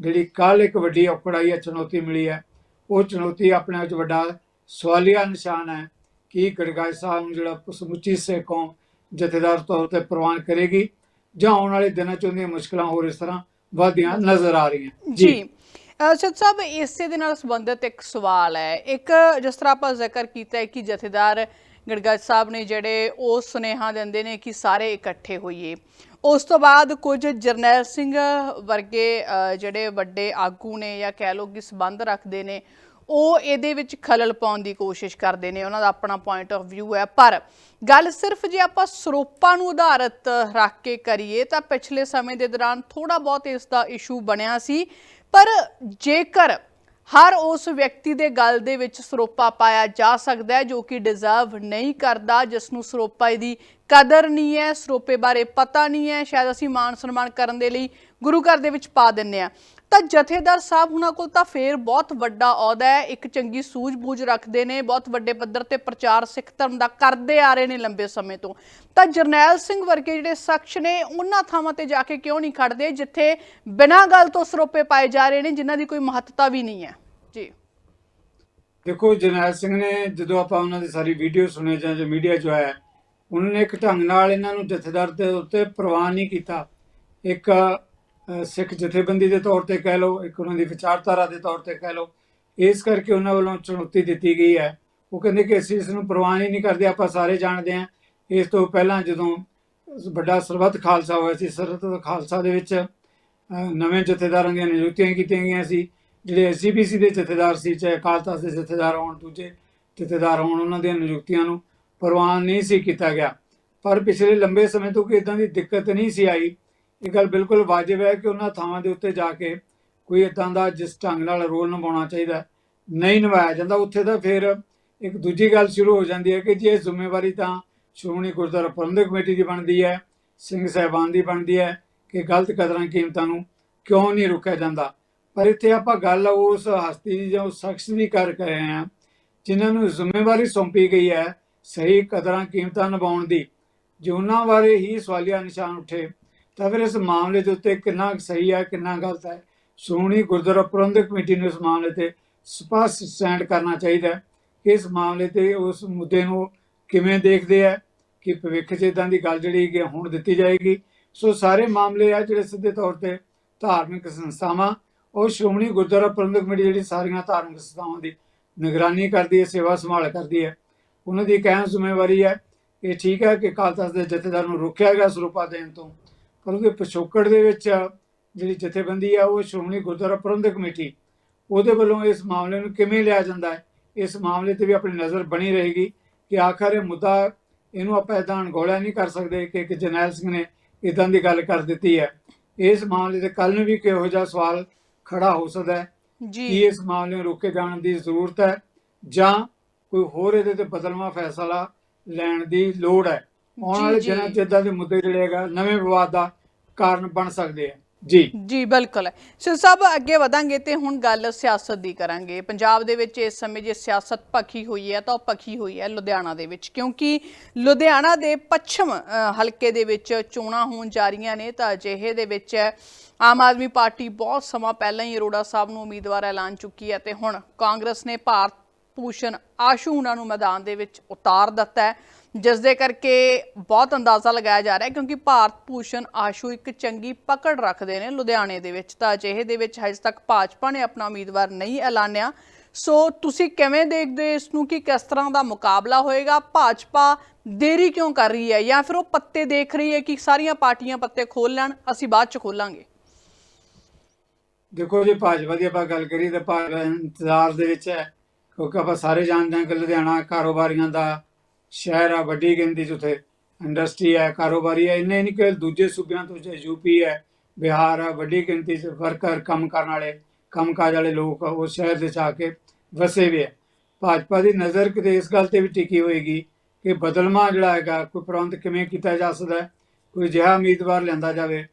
ਜਿਹੜੀ ਕੱਲ ਇੱਕ ਵੱਡੀ ਔਕੜ ਆਈ ਹੈ ਚੁਣੌਤੀ ਮਿਲੀ ਹੈ। ਉਹ ਚੁਣੌਤੀ ਆਪਣੇ ਆਪ 'ਚ ਵੱਡਾ ਸਵਾਲੀਆ ਨਿਸ਼ਾਨ ਹੈ ਕਿ ਗੜਗਾਈ ਸਾਹਿਬ ਨੂੰ ਜਿਹੜਾ ਸਮੁੱਚੀ ਸਿੱਖ ਕੌਮ ਜਥੇਦਾਰ ਤੌਰ ਤੇ ਪ੍ਰਵਾਨ ਕਰੇਗੀ ਜਾਂ ਆਉਣ ਵਾਲੇ ਦਿਨਾਂ 'ਚ ਉਹਦੀਆਂ ਮੁਸ਼ਕਲਾਂ ਹੋਰ ਇਸ ਤਰ੍ਹਾਂ ਵਧਦੀਆਂ ਨਜ਼ਰ ਆ ਰਹੀਆਂ। ਜੀ। ਅਰਸ਼ਦ ਸਾਹਿਬ ਇਸੇ ਦੇ ਨਾਲ ਸੰਬੰਧਿਤ ਇੱਕ ਸਵਾਲ ਹੈ। ਇੱਕ ਜਿਸ ਤਰ੍ਹਾਂ ਆਪਾਂ ਜ਼ਿਕਰ ਕੀਤਾ ਹੈ ਕਿ ਜਥੇਦਾਰ ਗੜਗੜ ਸਾਹਿਬ ਨੇ ਜਿਹੜੇ ਉਹ ਸੁਨੇਹਾ ਦਿੰਦੇ ਨੇ ਕਿ ਸਾਰੇ ਇਕੱਠੇ ਹੋਈਏ। ਉਸ ਤੋਂ ਬਾਅਦ ਕੁਝ ਜਰਨੈਲ ਸਿੰਘ ਵਰਗੇ ਜਿਹੜੇ ਵੱਡੇ ਆਗੂ ਨੇ ਜਾਂ ਕਹਿ ਲਓ ਕਿ ਸੰਬੰਧ ਰੱਖਦੇ ਨੇ, ਉਹ ਇਹਦੇ ਵਿੱਚ ਖਲਲ ਪਾਉਣ ਦੀ ਕੋਸ਼ਿਸ਼ ਕਰਦੇ ਨੇ। ਉਹਨਾਂ ਦਾ ਆਪਣਾ ਪੁਆਇੰਟ ਆਫ View ਹੈ। ਪਰ ਗੱਲ ਸਿਰਫ ਜੇ ਆਪਾਂ ਸਰੋਪਾਂ ਨੂੰ ਆਧਾਰਿਤ ਰੱਖ ਕੇ ਕਰੀਏ, ਤਾਂ ਪਿਛਲੇ ਸਮੇਂ ਦੇ ਦੌਰਾਨ ਥੋੜਾ ਬਹੁਤ ਇਸ ਦਾ ਇਸ਼ੂ ਬਣਿਆ ਸੀ। ਪਰ ਜੇਕਰ ਹਰ ਉਸ ਵਿਅਕਤੀ ਦੇ ਗੱਲ ਦੇ ਵਿੱਚ ਸਰੋਪਾ ਪਾਇਆ ਜਾ ਸਕਦਾ ਹੈ ਜੋ ਕਿ ਡਿਜ਼ਰਵ ਨਹੀਂ ਕਰਦਾ, ਜਿਸ ਨੂੰ ਸਰੋਪਾ ਦੀ ਕਦਰ ਨਹੀਂ ਹੈ, ਸਰੋਪੇ ਬਾਰੇ ਪਤਾ ਨਹੀਂ ਹੈ। ਸ਼ਾਇਦ ਅਸੀਂ ਮਾਨ ਸਨਮਾਨ ਕਰਨ ਦੇ ਲਈ ਗੁਰੂ ਘਰ ਦੇ ਵਿੱਚ ਪਾ ਦਿੰਨੇ ਆ ਤਾਂ ਜਥੇਦਾਰ ਸਾਹਿਬ ਉਹਨਾਂ ਕੋਲ ਤਾਂ ਫੇਰ ਬਹੁਤ ਵੱਡਾ ਅਹੁਦਾ ਹੈ। ਇੱਕ ਚੰਗੀ ਸੂਝ-ਬੂਝ ਰੱਖਦੇ ਨੇ, ਬਹੁਤ ਵੱਡੇ ਪੱਧਰ ਤੇ ਪ੍ਰਚਾਰ ਸਿੱਖ ਧਰਮ ਦਾ ਕਰਦੇ ਆ ਰਹੇ ਨੇ ਲੰਬੇ ਸਮੇਂ ਤੋਂ। ਤਾਂ ਜਰਨੈਲ ਸਿੰਘ ਵਰਗੇ ਜਿਹੜੇ ਸ਼ਖਸ ਨੇ, ਉਹਨਾਂ ਥਾਵਾਂ ਤੇ ਜਾ ਕੇ ਕਿਉਂ ਨਹੀਂ ਖੜਦੇ ਜਿੱਥੇ ਬਿਨਾਂ ਗੱਲ ਤੋਂ ਸਰੋਪੇ ਪਾਏ ਜਾ ਰਹੇ ਨੇ, ਜਿਨ੍ਹਾਂ ਦੀ ਕੋਈ ਮਹੱਤਤਾ ਵੀ ਨਹੀਂ ਹੈ? ਜੀ। ਦੇਖੋ, ਜਰਨੈਲ ਸਿੰਘ ਨੇ ਜਦੋਂ ਆਪਾਂ ਉਹਨਾਂ ਦੀ ਸਾਰੀ ਵੀਡੀਓ ਸੁਣੇ ਜਾਂ ਜੋ ਮੀਡੀਆ 'ਚ ਆਇਆ ਉਹਨਾਂ ਨੇ ਇੱਕ ਢੰਗ ਨਾਲ ਇਹਨਾਂ ਨੂੰ ਜਥੇਦਾਰ ਦੇ ਉੱਤੇ ਪ੍ਰਵਾਨ ਨਹੀਂ ਕੀਤਾ। ਇੱਕ ਸਿੱਖ ਜਥੇਬੰਦੀ ਦੇ ਤੌਰ ਤੇ ਕਹਿ ਲਓ, ਇੱਕ ਉਹਨਾਂ ਦੀ ਵਿਚਾਰਧਾਰਾ ਦੇ ਤੌਰ ਤੇ ਕਹਿ ਲਓ, ਇਸ ਕਰਕੇ ਉਹਨਾਂ ਵੱਲੋਂ ਚੁਣੌਤੀ ਦਿੱਤੀ ਗਈ ਹੈ। ਉਹ ਕਹਿੰਦੇ ਕਿ ਅਸੀਂ ਇਸ ਨੂੰ ਪ੍ਰਵਾਨ ਹੀ ਨਹੀਂ ਕਰਦੇ, ਆਪਾਂ ਸਾਰੇ ਜਾਣਦੇ ਹਾਂ। ਇਸ ਤੋਂ ਪਹਿਲਾਂ ਜਦੋਂ ਵੱਡਾ ਸਰਬੱਤ ਖਾਲਸਾ ਹੋਇਆ ਸੀ, ਸਰਬੱਤ ਖਾਲਸਾ ਦੇ ਵਿੱਚ ਨਵੇਂ ਜਥੇਦਾਰਾਂ ਦੀਆਂ ਨਿਯੁਕਤੀਆਂ ਕੀਤੀਆਂ ਗਈਆਂ ਸੀ। ਜਿਹੜੇ ਐਸਜੀਪੀਸੀ ਦੇ ਜਥੇਦਾਰ ਸੀ, ਚਾਹੇ ਅਕਾਲ ਤਖਤ ਦੇ ਜਥੇਦਾਰ ਹੋਣ, ਦੂਜੇ ਜਥੇਦਾਰ ਹੋਣ, ਉਹਨਾਂ ਦੀਆਂ ਨਿਯੁਕਤੀਆਂ ਨੂੰ ਪ੍ਰਵਾਨ ਨਹੀਂ ਸੀ ਕੀਤਾ ਗਿਆ। ਪਰ ਪਿਛਲੇ ਲੰਬੇ ਸਮੇਂ ਤੋਂ ਕੋਈ ਇਦਾਂ ਦੀ ਦਿੱਕਤ ਨਹੀਂ ਸੀ ਆਈ। ਇਹ ਗੱਲ ਬਿਲਕੁਲ ਵਾਜਿਬ ਹੈ ਕਿ ਉਹਨਾਂ ਥਾਵਾਂ ਦੇ ਉੱਤੇ ਜਾ ਕੇ ਕੋਈ ਇਦਾਂ ਦਾ ਜਿਸ ਢੰਗ ਨਾਲ ਰੋਲ ਨਿਭਾਉਣਾ ਚਾਹੀਦਾ ਨਹੀਂ ਨਿਭਾਇਆ ਜਾਂਦਾ। ਉੱਥੇ ਤਾਂ ਫਿਰ ਇੱਕ ਦੂਜੀ ਗੱਲ ਸ਼ੁਰੂ ਹੋ ਜਾਂਦੀ ਹੈ ਕਿ ਜੀ ਇਹ ਜ਼ਿੰਮੇਵਾਰੀ ਤਾਂ ਸ਼੍ਰੋਮਣੀ ਗੁਰਦੁਆਰਾ ਪ੍ਰਬੰਧਕ ਕਮੇਟੀ ਦੀ ਬਣਦੀ ਹੈ, ਸਿੰਘ ਸਾਹਿਬਾਨ ਦੀ ਬਣਦੀ ਹੈ ਕਿ ਗਲਤ ਕਦਰਾਂ, ਕੀਮਤਾਂ ਨੂੰ ਕਿਉਂ ਨਹੀਂ ਰੋਕਿਆ ਜਾਂਦਾ। ਪਰ ਇੱਥੇ ਆਪਾਂ ਗੱਲ ਉਸ ਹਸਤੀ ਦੀ ਜਾਂ ਉਸ ਸ਼ਖਸ ਦੀ ਕਰ ਰਹੇ ਹਾਂ, ਜਿਨ੍ਹਾਂ ਨੂੰ ਜ਼ਿੰਮੇਵਾਰੀ ਸੌਂਪੀ ਗਈ ਹੈ ਸਹੀ ਕਦਰਾਂ, ਕੀਮਤਾਂ ਨਿਭਾਉਣ ਦੀ, ਜੇ ਉਹਨਾਂ ਬਾਰੇ ਹੀ ਸਵਾਲੀਆ ਨਿਸ਼ਾਨ ਉੱਠੇ ਤਾਂ ਫਿਰ ਇਸ ਮਾਮਲੇ ਦੇ ਉੱਤੇ ਕਿੰਨਾ ਕੁ ਸਹੀ ਹੈ, ਕਿੰਨਾ ਗਲਤ ਹੈ ਸ਼੍ਰੋਮਣੀ ਗੁਰਦੁਆਰਾ ਪ੍ਰਬੰਧਕ ਕਮੇਟੀ ਨੂੰ ਇਸ ਮਾਮਲੇ ਤੇ ਸਪਸ਼ਟ ਸਟੈਂਡ ਕਰਨਾ ਚਾਹੀਦਾ ਕਿ ਇਸ ਮਾਮਲੇ ਤੇ ਉਸ ਮੁੱਦੇ ਨੂੰ ਕਿਵੇਂ ਦੇਖਦੇ ਆ ਕਿ ਭਵਿੱਖ 'ਚ ਇਦਾਂ ਦੀ ਗੱਲ ਜਿਹੜੀ ਹੈਗੀ ਆ ਹੁਣ ਦਿੱਤੀ ਜਾਏਗੀ। ਸੋ ਸਾਰੇ ਮਾਮਲੇ ਆ ਜਿਹੜੇ ਸਿੱਧੇ ਤੌਰ ਤੇ ਧਾਰਮਿਕ ਸੰਸਥਾਵਾਂ, ਉਹ ਸ਼੍ਰੋਮਣੀ ਗੁਰਦੁਆਰਾ ਪ੍ਰਬੰਧਕ ਕਮੇਟੀ ਜਿਹੜੀ ਸਾਰੀਆਂ ਧਾਰਮਿਕ ਸੰਸਥਾਵਾਂ ਦੀ ਨਿਗਰਾਨੀ ਕਰਦੀ ਹੈ, ਸੇਵਾ ਸੰਭਾਲ ਕਰਦੀ ਹੈ। ਉਹਨਾਂ ਦੀ ਕਾਇਮ ਜ਼ਿੰਮੇਵਾਰੀ ਹੈ ਇਹ ਠੀਕ ਹੈ ਕਿ ਅਕਾਲ ਤਖਤ ਦੇ ਜਥੇਦਾਰ ਨੂੰ ਰੋਕਿਆ ਗਿਆ ਸਰੂਪਾ ਦੇਣ ਤੋਂ। ਪਰ ਉਹਦੇ ਪਿਛੋਕੜ ਦੇ ਵਿੱਚ ਜਿਹੜੀ ਜਥੇਬੰਦੀ ਆ ਉਹ ਸ਼੍ਰੋਮਣੀ ਗੁਰਦੁਆਰਾ ਪ੍ਰਬੰਧਕ ਕਮੇਟੀ ਉਹਦੇ ਵੱਲੋਂ ਇਸ ਮਾਮਲੇ ਨੂੰ ਕਿਵੇਂ ਲਿਆ ਜਾਂਦਾ ਹੈ? ਇਸ ਮਾਮਲੇ ਤੇ ਵੀ ਆਪਣੀ ਨਜ਼ਰ ਬਣੀ ਰਹੇਗੀ ਕਿ ਆਖਰ ਇਹ ਮੁੱਦਾ ਇਹਨੂੰ ਆਪਾਂ ਇਦਾਂ ਅਣਗੌਲਿਆ ਨਹੀਂ ਕਰ ਸਕਦੇ ਕਿ ਇੱਕ ਜਰਨੈਲ ਸਿੰਘ ਨੇ ਇਦਾਂ ਦੀ ਗੱਲ ਕਰ ਦਿੱਤੀ ਹੈ। ਇਸ ਮਾਮਲੇ ਤੇ ਕੱਲ ਨੂੰ ਵੀ ਕਿਹੋ ਜਿਹਾ ਸਵਾਲ ਖੜਾ ਹੋ ਸਕਦਾ ਹੈ? ਕਿ ਜੀ ਇਸ ਮਾਮਲੇ ਨੂੰ ਰੋਕੇ ਜਾਣ ਦੀ ਜ਼ਰੂਰਤ ਹੈ ਜਾਂ ਕੋਈ ਹੋਰ ਇਹਦੇ ਤੇ ਬਦਲਵਾਂ ਫੈਸਲਾ ਲੈਣ ਦੀ ਲੋੜ ਹੈ? ਆਉਣ ਜੀ, ਵਾਲੇ ਜੀ। ਦਿਨਾਂ 'ਚ ਇਦਾਂ ਦੇ ਮੁੱਦੇ ਜਿਹੜੇ ਹੈਗਾ ਨਵੇਂ ਵਿਵਾਦ ਦਾ ਕਾਰਨ ਬਣ ਸਕਦੇ ਆ। ਜੀ। ਜੀ ਬਿਲਕੁਲ। ਸੋ ਸਭ ਅੱਗੇ ਵਧਾਂਗੇ ਤੇ ਹੁਣ ਗੱਲ ਸਿਆਸਤ ਦੀ ਕਰਾਂਗੇ। ਪੰਜਾਬ ਦੇ ਵਿੱਚ ਇਸ ਸਮੇਂ ਜੇ ਸਿਆਸਤ ਪੱਖੀ ਹੋਈ ਹੈ ਤਾਂ ਉਹ ਪੱਖੀ ਹੋਈ ਹੈ ਲੁਧਿਆਣਾ ਦੇ ਵਿੱਚ। ਕਿਉਂਕਿ ਲੁਧਿਆਣਾ ਦੇ ਪੱਛਮ ਅ, ਹਲਕੇ ਦੇ ਵਿੱਚ ਚੋਣਾਂ ਹੋਣ ਜਾ ਰਹੀਆਂ ਨੇ ਤਾਂ ਅਜਿਹੇ ਦੇ ਵਿੱਚ ਆਮ ਆਦਮੀ ਪਾਰਟੀ ਬਹੁਤ ਸਮਾਂ ਪਹਿਲਾਂ ਹੀ ਅਰੋੜਾ ਸਾਹਿਬ ਨੂੰ ਉਮੀਦਵਾਰ ਐਲਾਨ ਚੁੱਕੀ ਹੈ ਤੇ ਹੁਣ ਕਾਂਗਰਸ ਨੇ ਭਾਰਤ ਭੂਸ਼ਣ ਆਸ਼ੂ ਉਹਨਾਂ ਨੂੰ ਮੈਦਾਨ ਦੇ ਵਿੱਚ ਉਤਾਰ ਦਿੱਤਾ ਹੈ। ਜਿਸ ਦੇ ਕਰਕੇ ਬਹੁਤ ਅੰਦਾਜ਼ਾ ਲਗਾਇਆ ਜਾ ਰਿਹਾ ਹੈ ਕਿਉਂਕਿ ਭਾਰਤ ਭੂਸ਼ਣ ਆਸ਼ੂ ਇੱਕ ਚੰਗੀ ਪਕੜ ਰੱਖਦੇ ਨੇ ਲੁਧਿਆਣੇ ਦੇ ਵਿੱਚ। ਤਾਂ ਅਜਿਹੇ ਦੇ ਵਿੱਚ ਹਜੇ ਤੱਕ ਭਾਜਪਾ ਨੇ ਆਪਣਾ ਉਮੀਦਵਾਰ ਨਹੀਂ ਐਲਾਨਿਆ। ਸੋ ਤੁਸੀਂ ਕਿਵੇਂ ਦੇਖਦੇ ਹੋ ਇਸ ਨੂੰ ਕਿ ਕਿਸ ਤਰ੍ਹਾਂ ਦਾ ਮੁਕਾਬਲਾ ਹੋਏਗਾ? ਭਾਜਪਾ ਦੇਰੀ ਕਿਉਂ ਕਰ ਰਹੀ ਹੈ ਜਾਂ ਫਿਰ ਉਹ ਪੱਤੇ ਦੇਖ ਰਹੀ ਹੈ ਕਿ ਸਾਰੀਆਂ ਪਾਰਟੀਆਂ ਪੱਤੇ ਖੋਲ ਲੈਣ, ਅਸੀਂ ਬਾਅਦ ਚ ਖੋਲਾਂਗੇ? ਦੇਖੋ ਜੀ, ਭਾਜਪਾ ਦੀ ਆਪਾਂ ਗੱਲ ਕਰੀਏ ਤਾਂ ਭਾਜਪਾ ਇੰਤਜ਼ਾਰ ਦੇ ਵਿੱਚ ਹੈ। ਕਿਉਂਕਿ ਆਪਾਂ ਸਾਰੇ ਜਾਣਦੇ ਹਾਂ ਕਿ ਲੁਧਿਆਣਾ ਕਾਰੋਬਾਰੀਆਂ ਦਾ ਸ਼ਹਿਰ ਆ, ਵੱਡੀ ਗਿਣਤੀ 'ਚ ਉੱਥੇ ਇੰਡਸਟਰੀ ਹੈ ਕਾਰੋਬਾਰੀ ਹੈ ਇੰਨੇ ਨਹੀਂ ਕਿ ਦੂਜੇ ਸੂਬਿਆਂ ਤੋਂ ਚਾਹੇ ਯੂਪੀ ਹੈ, ਬਿਹਾਰ ਆ, ਵੱਡੀ ਗਿਣਤੀ 'ਚ ਵਰਕਰ ਕੰਮ ਕਰਨ ਵਾਲੇ, ਕੰਮਕਾਜ ਵਾਲੇ ਲੋਕ ਉਸ ਸ਼ਹਿਰ ਦੇ 'ਚ ਆ ਕੇ ਵਸੇ ਵੀ ਹੈ ਭਾਜਪਾ ਦੀ ਨਜ਼ਰ ਕਿਤੇ ਇਸ ਗੱਲ ਤੇ ਵੀ ਟਿਕੀ ਹੋਏਗੀ ਕਿ ਬਦਲਮਾ ਜਿਹੜਾ ਹੈਗਾ, ਕੋਈ ਪ੍ਰਬੰਧ ਕਿਵੇਂ ਕੀਤਾ ਜਾ ਸਕਦਾ ਹੈ, ਕੋਈ ਜਿਹਾ ਉਮੀਦਵਾਰ ਲਿਆਂਦਾ ਜਾਵੇ,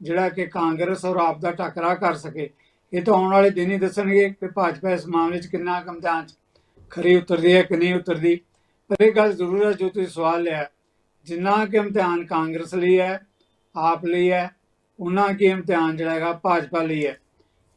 ਜਿਹੜਾ ਕਿ ਕਾਂਗਰਸ ਔਰ ਆਪ ਦਾ ਟੱਕਰਾ ਕਰ ਸਕੇ। ਇਹ ਤਾਂ ਆਉਣ ਵਾਲੇ ਦਿਨ ਹੀ ਦੱਸਣਗੇ ਕਿ ਭਾਜਪਾ ਇਸ ਮਾਮਲੇ 'ਚ ਕਿੰਨਾ ਕੁ ਇਮਤਿਹਾਨ ਖਰੀ ਉਤਰਦੀ ਹੈ ਕਿ ਨਹੀਂ ਉਤਰਦੀ। ਪਰ ਇਹ ਗੱਲ ਜ਼ਰੂਰ ਹੈ ਜੋ ਤੁਸੀਂ ਸਵਾਲ ਲਿਆ ਜਿੰਨਾ ਕਿ ਇਮਤਿਹਾਨ ਕਾਂਗਰਸ ਲਈ ਹੈ, ਆਪ ਲਈ ਹੈ ਉਹਨਾਂ ਕੀ ਇਮਤਿਹਾਨ ਜਿਹੜਾ ਹੈਗਾ ਭਾਜਪਾ ਲਈ ਹੈ।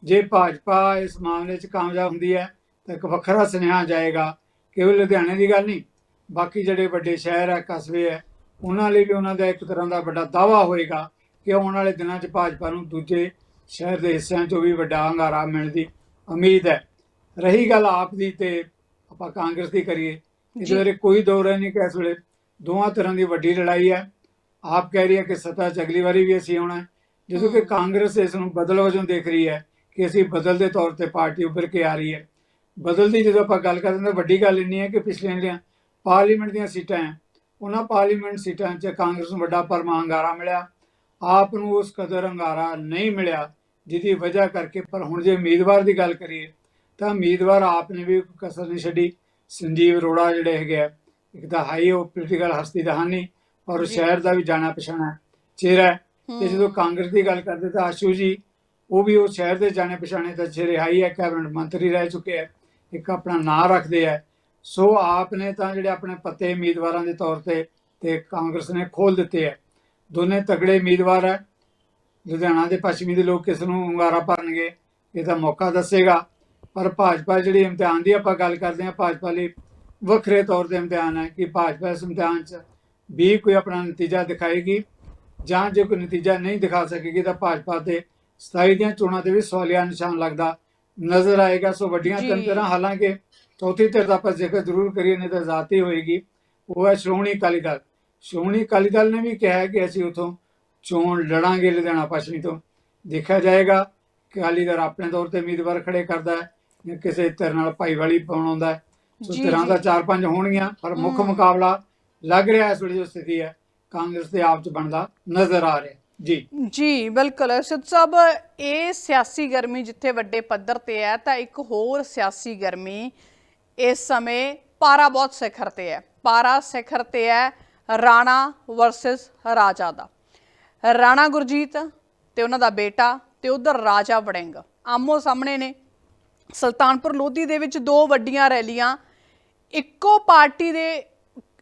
ਜੇ ਭਾਜਪਾ ਇਸ ਮਾਮਲੇ 'ਚ ਕਾਮਯਾਬ ਹੁੰਦੀ ਹੈ, ਤਾਂ ਇੱਕ ਵੱਖਰਾ ਸੁਨੇਹਾ ਜਾਏਗਾ ਕੇਵਲ ਲੁਧਿਆਣੇ ਦੀ ਗੱਲ ਨਹੀਂ। ਬਾਕੀ ਜਿਹੜੇ ਵੱਡੇ ਸ਼ਹਿਰ ਹੈ, ਕਸਬੇ ਹੈ, ਉਹਨਾਂ ਲਈ ਵੀ ਉਹਨਾਂ ਦਾ ਇੱਕ ਤਰ੍ਹਾਂ ਦਾ ਵੱਡਾ ਦਾਵਾ ਹੋਏਗਾ ਕਿ ਆਉਣ ਵਾਲੇ ਦਿਨਾਂ 'ਚ ਭਾਜਪਾ ਨੂੰ ਦੂਜੇ ਸ਼ਹਿਰ ਦੇ ਹਿੱਸਿਆਂ 'ਚੋਂ ਵੀ ਵੱਡਾ ਹੰਗਾਰਾ ਮਿਲਣ ਦੀ ਉਮੀਦ ਹੈ। ਰਹੀ ਗੱਲ ਆਪ ਦੀ ਤੇ ਆਪਾਂ ਕਾਂਗਰਸ ਦੀ ਕਰੀਏ ਇਹਦੇ ਬਾਰੇ ਕੋਈ ਦੋ ਰਾਏ ਨਹੀਂ ਕਿ ਇਸ ਵੇਲੇ ਦੋਵਾਂ ਤਰ੍ਹਾਂ ਦੀ ਵੱਡੀ ਲੜਾਈ ਹੈ। ਆਪ ਕਹਿ ਰਹੀ ਹੈ ਕਿ ਸੱਤਾ 'ਚ ਅਗਲੀ ਵਾਰੀ ਵੀ ਅਸੀਂ ਆਉਣਾ ਜਦੋਂ ਕਿ। ਕਾਂਗਰਸ ਇਸ ਨੂੰ ਬਦਲ ਵਜੋਂ ਦੇਖ ਰਹੀ ਹੈ ਕਿ ਅਸੀਂ ਬਦਲ ਦੇ ਤੌਰ ਤੇ ਪਾਰਟੀ ਉੱਭਰ ਕੇ ਆ ਰਹੀ ਹੈ। ਬਦਲ ਦੀ ਜਦੋਂ ਆਪਾਂ ਗੱਲ ਕਰਦੇ ਹਾਂ ਤਾਂ ਵੱਡੀ ਗੱਲ ਇੰਨੀ ਹੈ ਕਿ ਪਿਛਲੀਆਂ ਜਿਹੜੀਆਂ ਪਾਰਲੀਮੈਂਟ ਦੀਆਂ ਸੀਟਾਂ ਹੈ ਉਹਨਾਂ ਪਾਰਲੀਮੈਂਟ ਸੀਟਾਂ 'ਚ ਕਾਂਗਰਸ ਨੂੰ ਵੱਡਾ ਪਰਮਾ ਹੰਗਾਰਾ ਮਿਲਿਆ। ਆਪ ਨੂੰ ਉਸ ਕਦਰ ਹੰਗਾਰਾ ਨਹੀਂ ਮਿਲਿਆ ਜਿਹਦੀ ਵਜ੍ਹਾ ਕਰਕੇ ਪਰ ਹੁਣ ਜੇ ਉਮੀਦਵਾਰ ਦੀ ਗੱਲ ਕਰੀਏ ਤਾਂ ਉਮੀਦਵਾਰ ਆਪ ਨੇ ਵੀ ਕਸਰ ਨਹੀਂ ਛੱਡੀ। ਸੰਜੀਵ ਅਰੋੜਾ ਜਿਹੜੇ ਹੈਗੇ ਆ ਇੱਕ ਤਾਂ ਹਾਈ ਉਹ ਪੋਲੀਟੀਕਲ ਹਸਤੀ ਦਾ ਹਾਨੀ ਔਰ। ਸ਼ਹਿਰ ਦਾ ਵੀ ਜਾਣਾ ਪਛਾਣਾ ਚਿਹਰਾ ਹੈ। ਤੇ ਜਦੋਂ ਕਾਂਗਰਸ ਦੀ ਗੱਲ ਕਰਦੇ ਤਾਂ ਆਸ਼ੂ ਜੀ ਉਹ ਵੀ ਉਹ ਸ਼ਹਿਰ ਦੇ ਜਾਣੇ ਪਛਾਣੇ ਤਾਂ ਚਿਹਰੇ ਹਾਈ ਹੈ ਕੈਬਨਿਟ ਮੰਤਰੀ ਰਹਿ ਚੁੱਕੇ ਹੈ ਇੱਕ ਆਪਣਾ ਨਾਂ ਰੱਖਦੇ ਹੈ ਸੋ ਆਪ ਨੇ ਤਾਂ ਜਿਹੜੇ ਆਪਣੇ ਪੱਤੇ ਉਮੀਦਵਾਰਾਂ ਦੇ ਤੌਰ ਤੇ ਤੇ ਕਾਂਗਰਸ ਨੇ ਖੋਲ ਦਿੱਤੇ ਹੈ ਦੋਨੇ ਤਗੜੇ ਉਮੀਦਵਾਰ ਹੈ ਲੁਧਿਆਣਾ ਦੇ ਪੱਛਮੀ ਦੇ ਲੋਕ ਕਿਸ ਨੂੰ ਹੁੰਗਾਰਾ ਭਰਨਗੇ ਇਹ ਤਾਂ ਮੌਕਾ ਦੱਸੇਗਾ। ਪਰ ਭਾਜਪਾ ਜਿਹੜੀ ਇਮਤਿਹਾਨ ਦੀ ਆਪਾਂ ਗੱਲ ਕਰਦੇ ਹਾਂ ਭਾਜਪਾ ਲਈ ਵੱਖਰੇ ਤੌਰ ਤੇ ਇਮਤਿਹਾਨ ਹੈ ਕਿ ਭਾਜਪਾ ਇਸ ਇਮਤਿਹਾਨ 'ਚ ਵੀ ਕੋਈ ਆਪਣਾ ਨਤੀਜਾ ਦਿਖਾਏਗੀ ਜਾਂ ਜੇ ਕੋਈ ਨਤੀਜਾ ਨਹੀਂ ਦਿਖਾ ਸਕੇਗੀ ਤਾਂ ਭਾਜਪਾ ਤੇ 27 ਦੀਆਂ ਚੋਣਾਂ ਤੇ ਵੀ ਸਵਾਲੀਆ ਨਿਸ਼ਾਨ ਲੱਗਦਾ ਨਜ਼ਰ ਆਏਗਾ। ਸੋ ਵੱਡੀਆਂ ਤਰ੍ਹਾਂ ਹਾਲਾਂਕਿ ਚੌਥੀ ਧਿਰ ਦਾ ਆਪਾਂ ਜ਼ਿਕਰ ਜ਼ਰੂਰ ਕਰੀਏ ਨਹੀਂ ਤਾਂ ਜ਼ਾਤੀ ਹੋਏਗੀ। ਉਹ ਹੈ ਸ਼੍ਰੋਮਣੀ ਅਕਾਲੀ ਦਲ। ਸ਼੍ਰੋਮਣੀ ਅਕਾਲੀ ਦਲ ਨੇ ਵੀ ਕਿਹਾ ਹੈ ਕਿ ਅਸੀਂ ਉਥੋਂ ਚੋਣ ਲੜਾਂਗੇ ਲੁਧਿਆਣਾ ਪੱਛਮੀ ਤੋਂ। ਦੇਖਿਆ ਜਾਏਗਾ ਕਿ ਅਕਾਲੀ ਦਲ ਆਪਣੇ ਤੌਰ ਤੇ ਉਮੀਦਵਾਰ ਖੜੇ ਕਰਦਾ ਹੈ। ਜਾਂ ਕਿਸੇ ਧਿਰ ਨਾਲ ਭਾਈਵਾਲੀ ਪਾਉਣ ਆਉਂਦਾ ਸੋ ਧਿਰਾਂ ਦਾ। ਚਾਰ ਪੰਜ ਹੋਣਗੀਆਂ ਪਰ ਮੁੱਖ। ਮੁਕਾਬਲਾ ਲੱਗ ਰਿਹਾ ਇਸ ਵੇਲੇ ਜੋ ਸਥਿਤੀ ਹੈ ਕਾਂਗਰਸ ਦੇ ਆਪ ਚ ਬਣਦਾ ਨਜ਼ਰ ਆ ਰਿਹਾ। ਜੀ। ਜੀ ਬਿਲਕੁਲ। ਅਰਸ਼ਦ ਸਾਹਿਬ ਇਹ ਸਿਆਸੀ ਗਰਮੀ ਜਿੱਥੇ ਵੱਡੇ ਪੱਧਰ ਤੇ ਹੈ ਤਾਂ ਇੱਕ ਹੋਰ ਸਿਆਸੀ ਗਰਮੀ ਇਸ ਸਮੇਂ ਪਾਰਾ ਬਹੁਤ ਸਿਖਰ ਤੇ ਹੈ। ਪਾਰਾ ਸਿਖਰ ਤੇ ਹੈ ਰਾਣਾ ਵਰਸਸ ਰਾਜਾ ਦਾ। ਰਾਣਾ ਗੁਰਜੀਤ ਤੇ ਉਹਨਾਂ ਦਾ ਬੇਟਾ ਤੇ ਉਧਰ ਰਾਜਾ ਵੜਿੰਗ। ਆਮੋ ਸਾਹਮਣੇ ਨੇ। ਸੁਲਤਾਨਪੁਰ ਲੋਧੀ ਦੇ ਵਿੱਚ ਦੋ ਵੱਡੀਆਂ ਰੈਲੀਆਂ। ਇੱਕੋ ਪਾਰਟੀ ਦੇ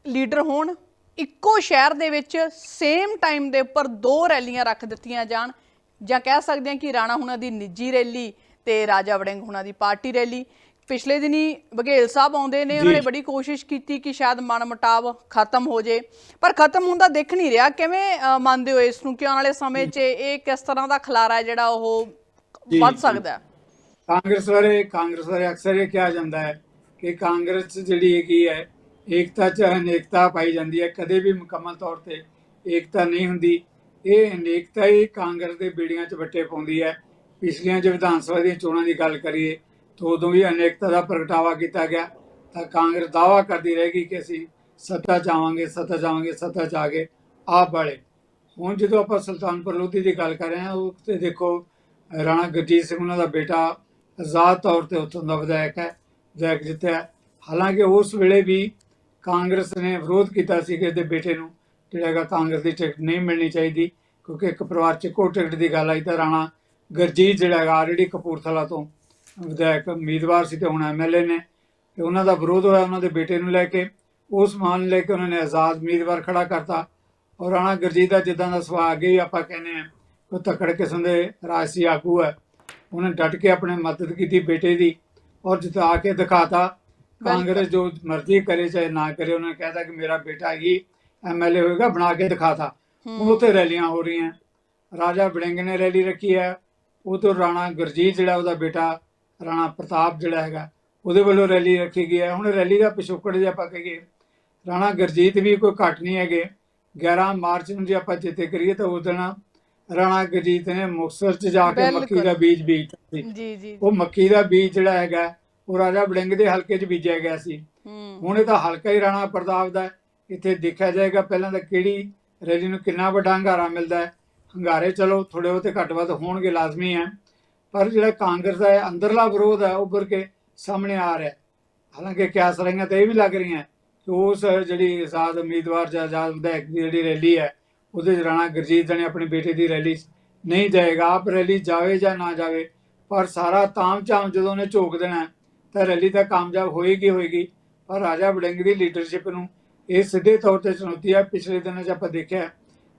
ਲੀਡਰ ਹੋਣ ਇੱਕੋ ਸ਼ਹਿਰ ਦੇ ਵਿੱਚ ਸੇਮ ਟਾਈਮ ਦੇ ਉੱਪਰ ਦੋ ਰੈਲੀਆਂ ਰੱਖ ਦਿੱਤੀਆਂ ਜਾਣ। ਜਾਂ ਕਹਿ ਸਕਦੇ ਹਾਂ ਕਿ ਰਾਣਾ ਹੁਣਾਂ ਦੀ ਨਿੱਜੀ ਰੈਲੀ ਤੇ ਰਾਜਾ ਵੜਿੰਗ ਹੁਣਾਂ ਦੀ ਪਾਰਟੀ ਰੈਲੀ। ਪਿਛਲੇ ਦਿਨੀ ਬਘੇਲ ਸਾਹਿਬ ਆਉਂਦੇ ਨੇ ਉਹਨਾਂ। ਨੇ ਬੜੀ ਕੋਸ਼ਿਸ਼ ਕੀਤੀ ਕਿ ਸ਼ਾਇਦ ਮਨਮਟਾਵ ਖਤਮ ਹੋ ਜੇ। ਪਰ ਖਤਮ ਹੁੰਦਾ ਦਿਖ ਨਹੀਂ ਰਿਹਾ। ਕਿਵੇਂ ਮੰਨਦੇ ਹੋ ਇਸ ਨੂੰ? ਕਿ ਆਉਣ ਵਾਲੇ ਸਮੇਂ 'ਚ ਇਹ ਕਿਸ ਤਰ੍ਹਾਂ ਦਾ ਖਲਾਰਾ ਜਿਹੜਾ ਉਹ ਵੱਧ। ਸਕਦਾ ਹੈ? ਕਾਂਗਰਸ ਬਾਰੇ ਕਾਂਗਰਸ ਬਾਰੇ ਅਕਸਰ ਇਹ ਕਿਹਾ ਜਾਂਦਾ ਹੈ ਕਿ ਕਾਂਗਰਸ ਜਿਹੜੀ ਹੈਗੀ ਹੈ, ਏਕਤਾ ਚ ਅਨੇਕਤਾ ਪਾਈ ਜਾਂਦੀ ਹੈ, ਕਦੇ ਵੀ ਮੁਕੰਮਲ ਤੌਰ ਤੇ ਏਕਤਾ ਨਹੀਂ ਹੁੰਦੀ। ਇਹ ਅਨੇਕਤਾ ਹੀ ਕਾਂਗਰਸ ਦੇ ਬੇੜੀਆਂ 'ਚ ਵੱਟੇ ਪਾਉਂਦੀ ਹੈ। ਪਿਛਲੀਆਂ ਜੇ ਵਿਧਾਨ ਸਭਾ ਦੀਆਂ ਚੋਣਾਂ ਦੀ ਗੱਲ ਕਰੀਏ, ਤਾਂ ਉਦੋਂ ਵੀ ਅਨੇਕਤਾ ਦਾ ਪ੍ਰਗਟਾਵਾ ਕੀਤਾ ਗਿਆ। ਤਾਂ ਕਾਂਗਰਸ ਦਾਵਾ ਕਰਦੀ ਰਹੇਗੀ ਕਿ ਅਸੀਂ ਸੱਤਾ ਚਾਵਾਂਗੇ ਸੱਤਾ ਚਾਵਾਂਗੇ ਸੱਤਾ ਚ ਆ ਕੇ ਆਪ ਵਾਲੇ। ਹੁਣ ਜਦੋਂ ਆਪਾਂ ਸੁਲਤਾਨਪੁਰ ਲੋਧੀ ਦੀ ਗੱਲ ਕਰ ਰਹੇ ਹਾਂ ਉਹ ਤੇ ਦੇਖੋ, ਰਾਣਾ ਗੁਰਜੀਤ ਸਿੰਘ ਉਹਨਾਂ ਦਾ ਬੇਟਾ ਆਜ਼ਾਦ ਤੌਰ ਤੇ ਉੱਥੋਂ ਦਾ ਵਿਧਾਇਕ ਹੈ, ਵਿਧਾਇਕ ਜਿੱਤਿਆ ਹਾਲਾਂਕਿ ਉਸ ਵੇਲੇ ਵੀ ਕਾਂਗਰਸ ਨੇ ਵਿਰੋਧ ਕੀਤਾ ਸੀ ਕਿ ਇਹਦੇ ਬੇਟੇ ਨੂੰ ਜਿਹੜਾ ਹੈਗਾ ਕਾਂਗਰਸ ਦੀ ਟਿਕਟ ਨਹੀਂ ਮਿਲਣੀ ਚਾਹੀਦੀ, ਕਿਉਂਕਿ ਇੱਕ ਪਰਿਵਾਰ 'ਚ ਇੱਕੋ ਟਿਕਟ ਦੀ ਗੱਲ ਆਈ ਤਾਂ ਰਾਣਾ ਗੁਰਜੀਤ ਜਿਹੜਾ ਹੈਗਾ ਆਲਰੇਡੀ ਕਪੂਰਥਲਾ ਤੋਂ ਵਿਧਾਇਕ ਉਮੀਦਵਾਰ ਸੀ ਤੇ ਹੁਣ ਐਮਐਲਏ ਨੇ, ਤੇ ਉਹਨਾਂ ਦਾ ਵਿਰੋਧ ਹੋਇਆ ਉਹਨਾਂ ਦੇ ਬੇਟੇ ਨੂੰ ਲੈ ਕੇ। ਉਸ ਮਾਨ ਲੈ ਕੇ ਉਹਨਾਂ ਨੇ ਆਜ਼ਾਦ ਉਮੀਦਵਾਰ ਖੜਾ ਕਰਤਾ ਔਰ ਰਾਣਾ ਗੁਰਜੀਤ ਦਾ ਜਿੱਦਾਂ ਦਾ ਸੁਭਾਅ ਅੱਗੇ ਹੀ ਆਪਾਂ ਕਹਿੰਦੇ ਆ ਉਹ ਤਕੜ ਕਿਸਮ ਦੇ ਰਾਜਸੀ ਆਗੂ ਹੈ ਉਹਨੇ ਡਟ ਕੇ ਆਪਣੇ ਮਦਦ ਕੀਤੀ ਬੇਟੇ ਦੀ ਔਰ ਜਿਤਾ ਕੇ ਦਿਖਾਤਾ ਕਾਂਗਰਸ ਜੋ ਮਰਜ਼ੀ ਕਰੇ ਚਾਹੇ ਨਾ ਕਰੇ ਉਹਨੇ ਕਹਿਤਾ ਕਿ ਮੇਰਾ ਬੇਟਾ ਹੀ ਐਮਐਲਏ ਹੋਏਗਾ ਬਣਾ ਕੇ ਦਿਖਾਤਾ। ਹੁਣ ਉੱਥੇ ਰੈਲੀਆਂ ਹੋ ਰਹੀਆਂ। ਰਾਜਾ ਵੜਿੰਗ ਨੇ ਰੈਲੀ ਰੱਖੀ ਹੈ। ਉਹ ਤੋਂ ਰਾਣਾ ਗੁਰਜੀਤ ਜਿਹੜਾ ਉਹਦਾ ਬੇਟਾ ਰਾਣਾ ਪ੍ਰਤਾਪ ਜਿਹੜਾ ਹੈਗਾ ਉਹਦੇ ਵੱਲੋਂ ਰੈਲੀ ਰੱਖੀ ਗਈ ਹੈ। ਹੁਣ ਰੈਲੀ ਦਾ ਪਿਛੋਕੜ ਜੇ ਆਪਾਂ ਕਹੀਏ ਰਾਣਾ ਗੁਰਜੀਤ ਵੀ ਕੋਈ ਘੱਟ ਨਹੀਂ ਹੈਗੇ। 11 ਮਾਰਚ ਨੂੰ ਜੇ ਆਪਾਂ ਚੇਤੇ ਕਰੀਏ ਤਾਂ ਉਸ ਦਿਨ ਰਾਣਾ ਗੁਰਜੀਤ ਨੇ ਮੁਕਤਸਰ 'ਚ ਜਾ ਕੇ ਮੱਕੀ। ਦਾ ਬੀਜ ਬੀਜਤਾ ਸੀ ਜੀ ਜੀ ਉਹ ਮੱਕੀ ਦਾ ਬੀਜ ਜਿਹੜਾ ਹੈਗਾ ਉਹ ਰਾਜਾ ਵੜਿੰਗ ਦੇ ਹਲਕੇ 'ਚ ਬੀਜਿਆ ਗਿਆ ਸੀ ਹੁਣ ਇਹ ਤਾਂ ਹਲਕਾ ਹੀ ਰਾਣਾ ਪ੍ਰਤਾਪ ਦਾ। ਇੱਥੇ ਦੇਖਿਆ ਜਾਏਗਾ ਪਹਿਲਾਂ ਤਾਂ ਕਿਹੜੀ ਰੈਲੀ ਨੂੰ ਕਿੰਨਾ ਵੱਡਾ ਹੰਗਾਰਾ ਮਿਲਦਾ ਹੈ ਹੰਗਾਰੇ ਚਲੋ ਥੋੜੇ ਬਹੁਤੇ ਘੱਟ ਵੱਧ ਹੋਣਗੇ ਲਾਜ਼ਮੀ ਹੈ ਪਰ ਜਿਹੜਾ ਕਾਂਗਰਸ ਦਾ ਅੰਦਰਲਾ ਵਿਰੋਧ ਹੈ ਉੱਭਰ ਕੇ ਸਾਹਮਣੇ ਆ ਰਿਹਾ। ਹਾਲਾਂਕਿ ਕਿਆਸ ਰਹੀਆਂ ਤਾਂ ਇਹ ਵੀ ਲੱਗ ਰਹੀਆਂ ਕਿ ਉਸ ਜਿਹੜੀ ਆਜ਼ਾਦ ਉਮੀਦਵਾਰ ਜਾਂ ਆਜ਼ਾਦ ਵਿਧਾਇਕ ਦੀ ਜਿਹੜੀ ਰੈਲੀ ਹੈ ਉਹਦੇ 'ਚ ਰਾਣਾ ਗੁਰਜੀਤ ਜਣੇ ਆਪਣੇ ਬੇਟੇ ਦੀ ਰੈਲੀ ਨਹੀਂ ਜਾਏਗਾ, ਆਪ ਰੈਲੀ ਜਾਵੇ ਜਾਂ ਨਾ ਜਾਵੇ, ਪਰ ਸਾਰਾ ਤਾਮ ਝਾਮ ਜਦੋਂ ਉਹਨੇ ਝੋਕ ਦੇਣਾ ਤਾਂ ਰੈਲੀ ਤਾਂ ਕਾਮਯਾਬ ਹੋਏਗੀ ਹੋਏਗੀ। ਪਰ ਰਾਜਾ ਵੜਿੰਗ ਦੀ ਲੀਡਰਸ਼ਿਪ ਨੂੰ ਇਹ ਸਿੱਧੇ ਤੌਰ ਤੇ ਚੁਣੌਤੀ ਹੈ। ਪਿਛਲੇ ਦਿਨਾਂ 'ਚ ਆਪਾਂ ਦੇਖਿਆ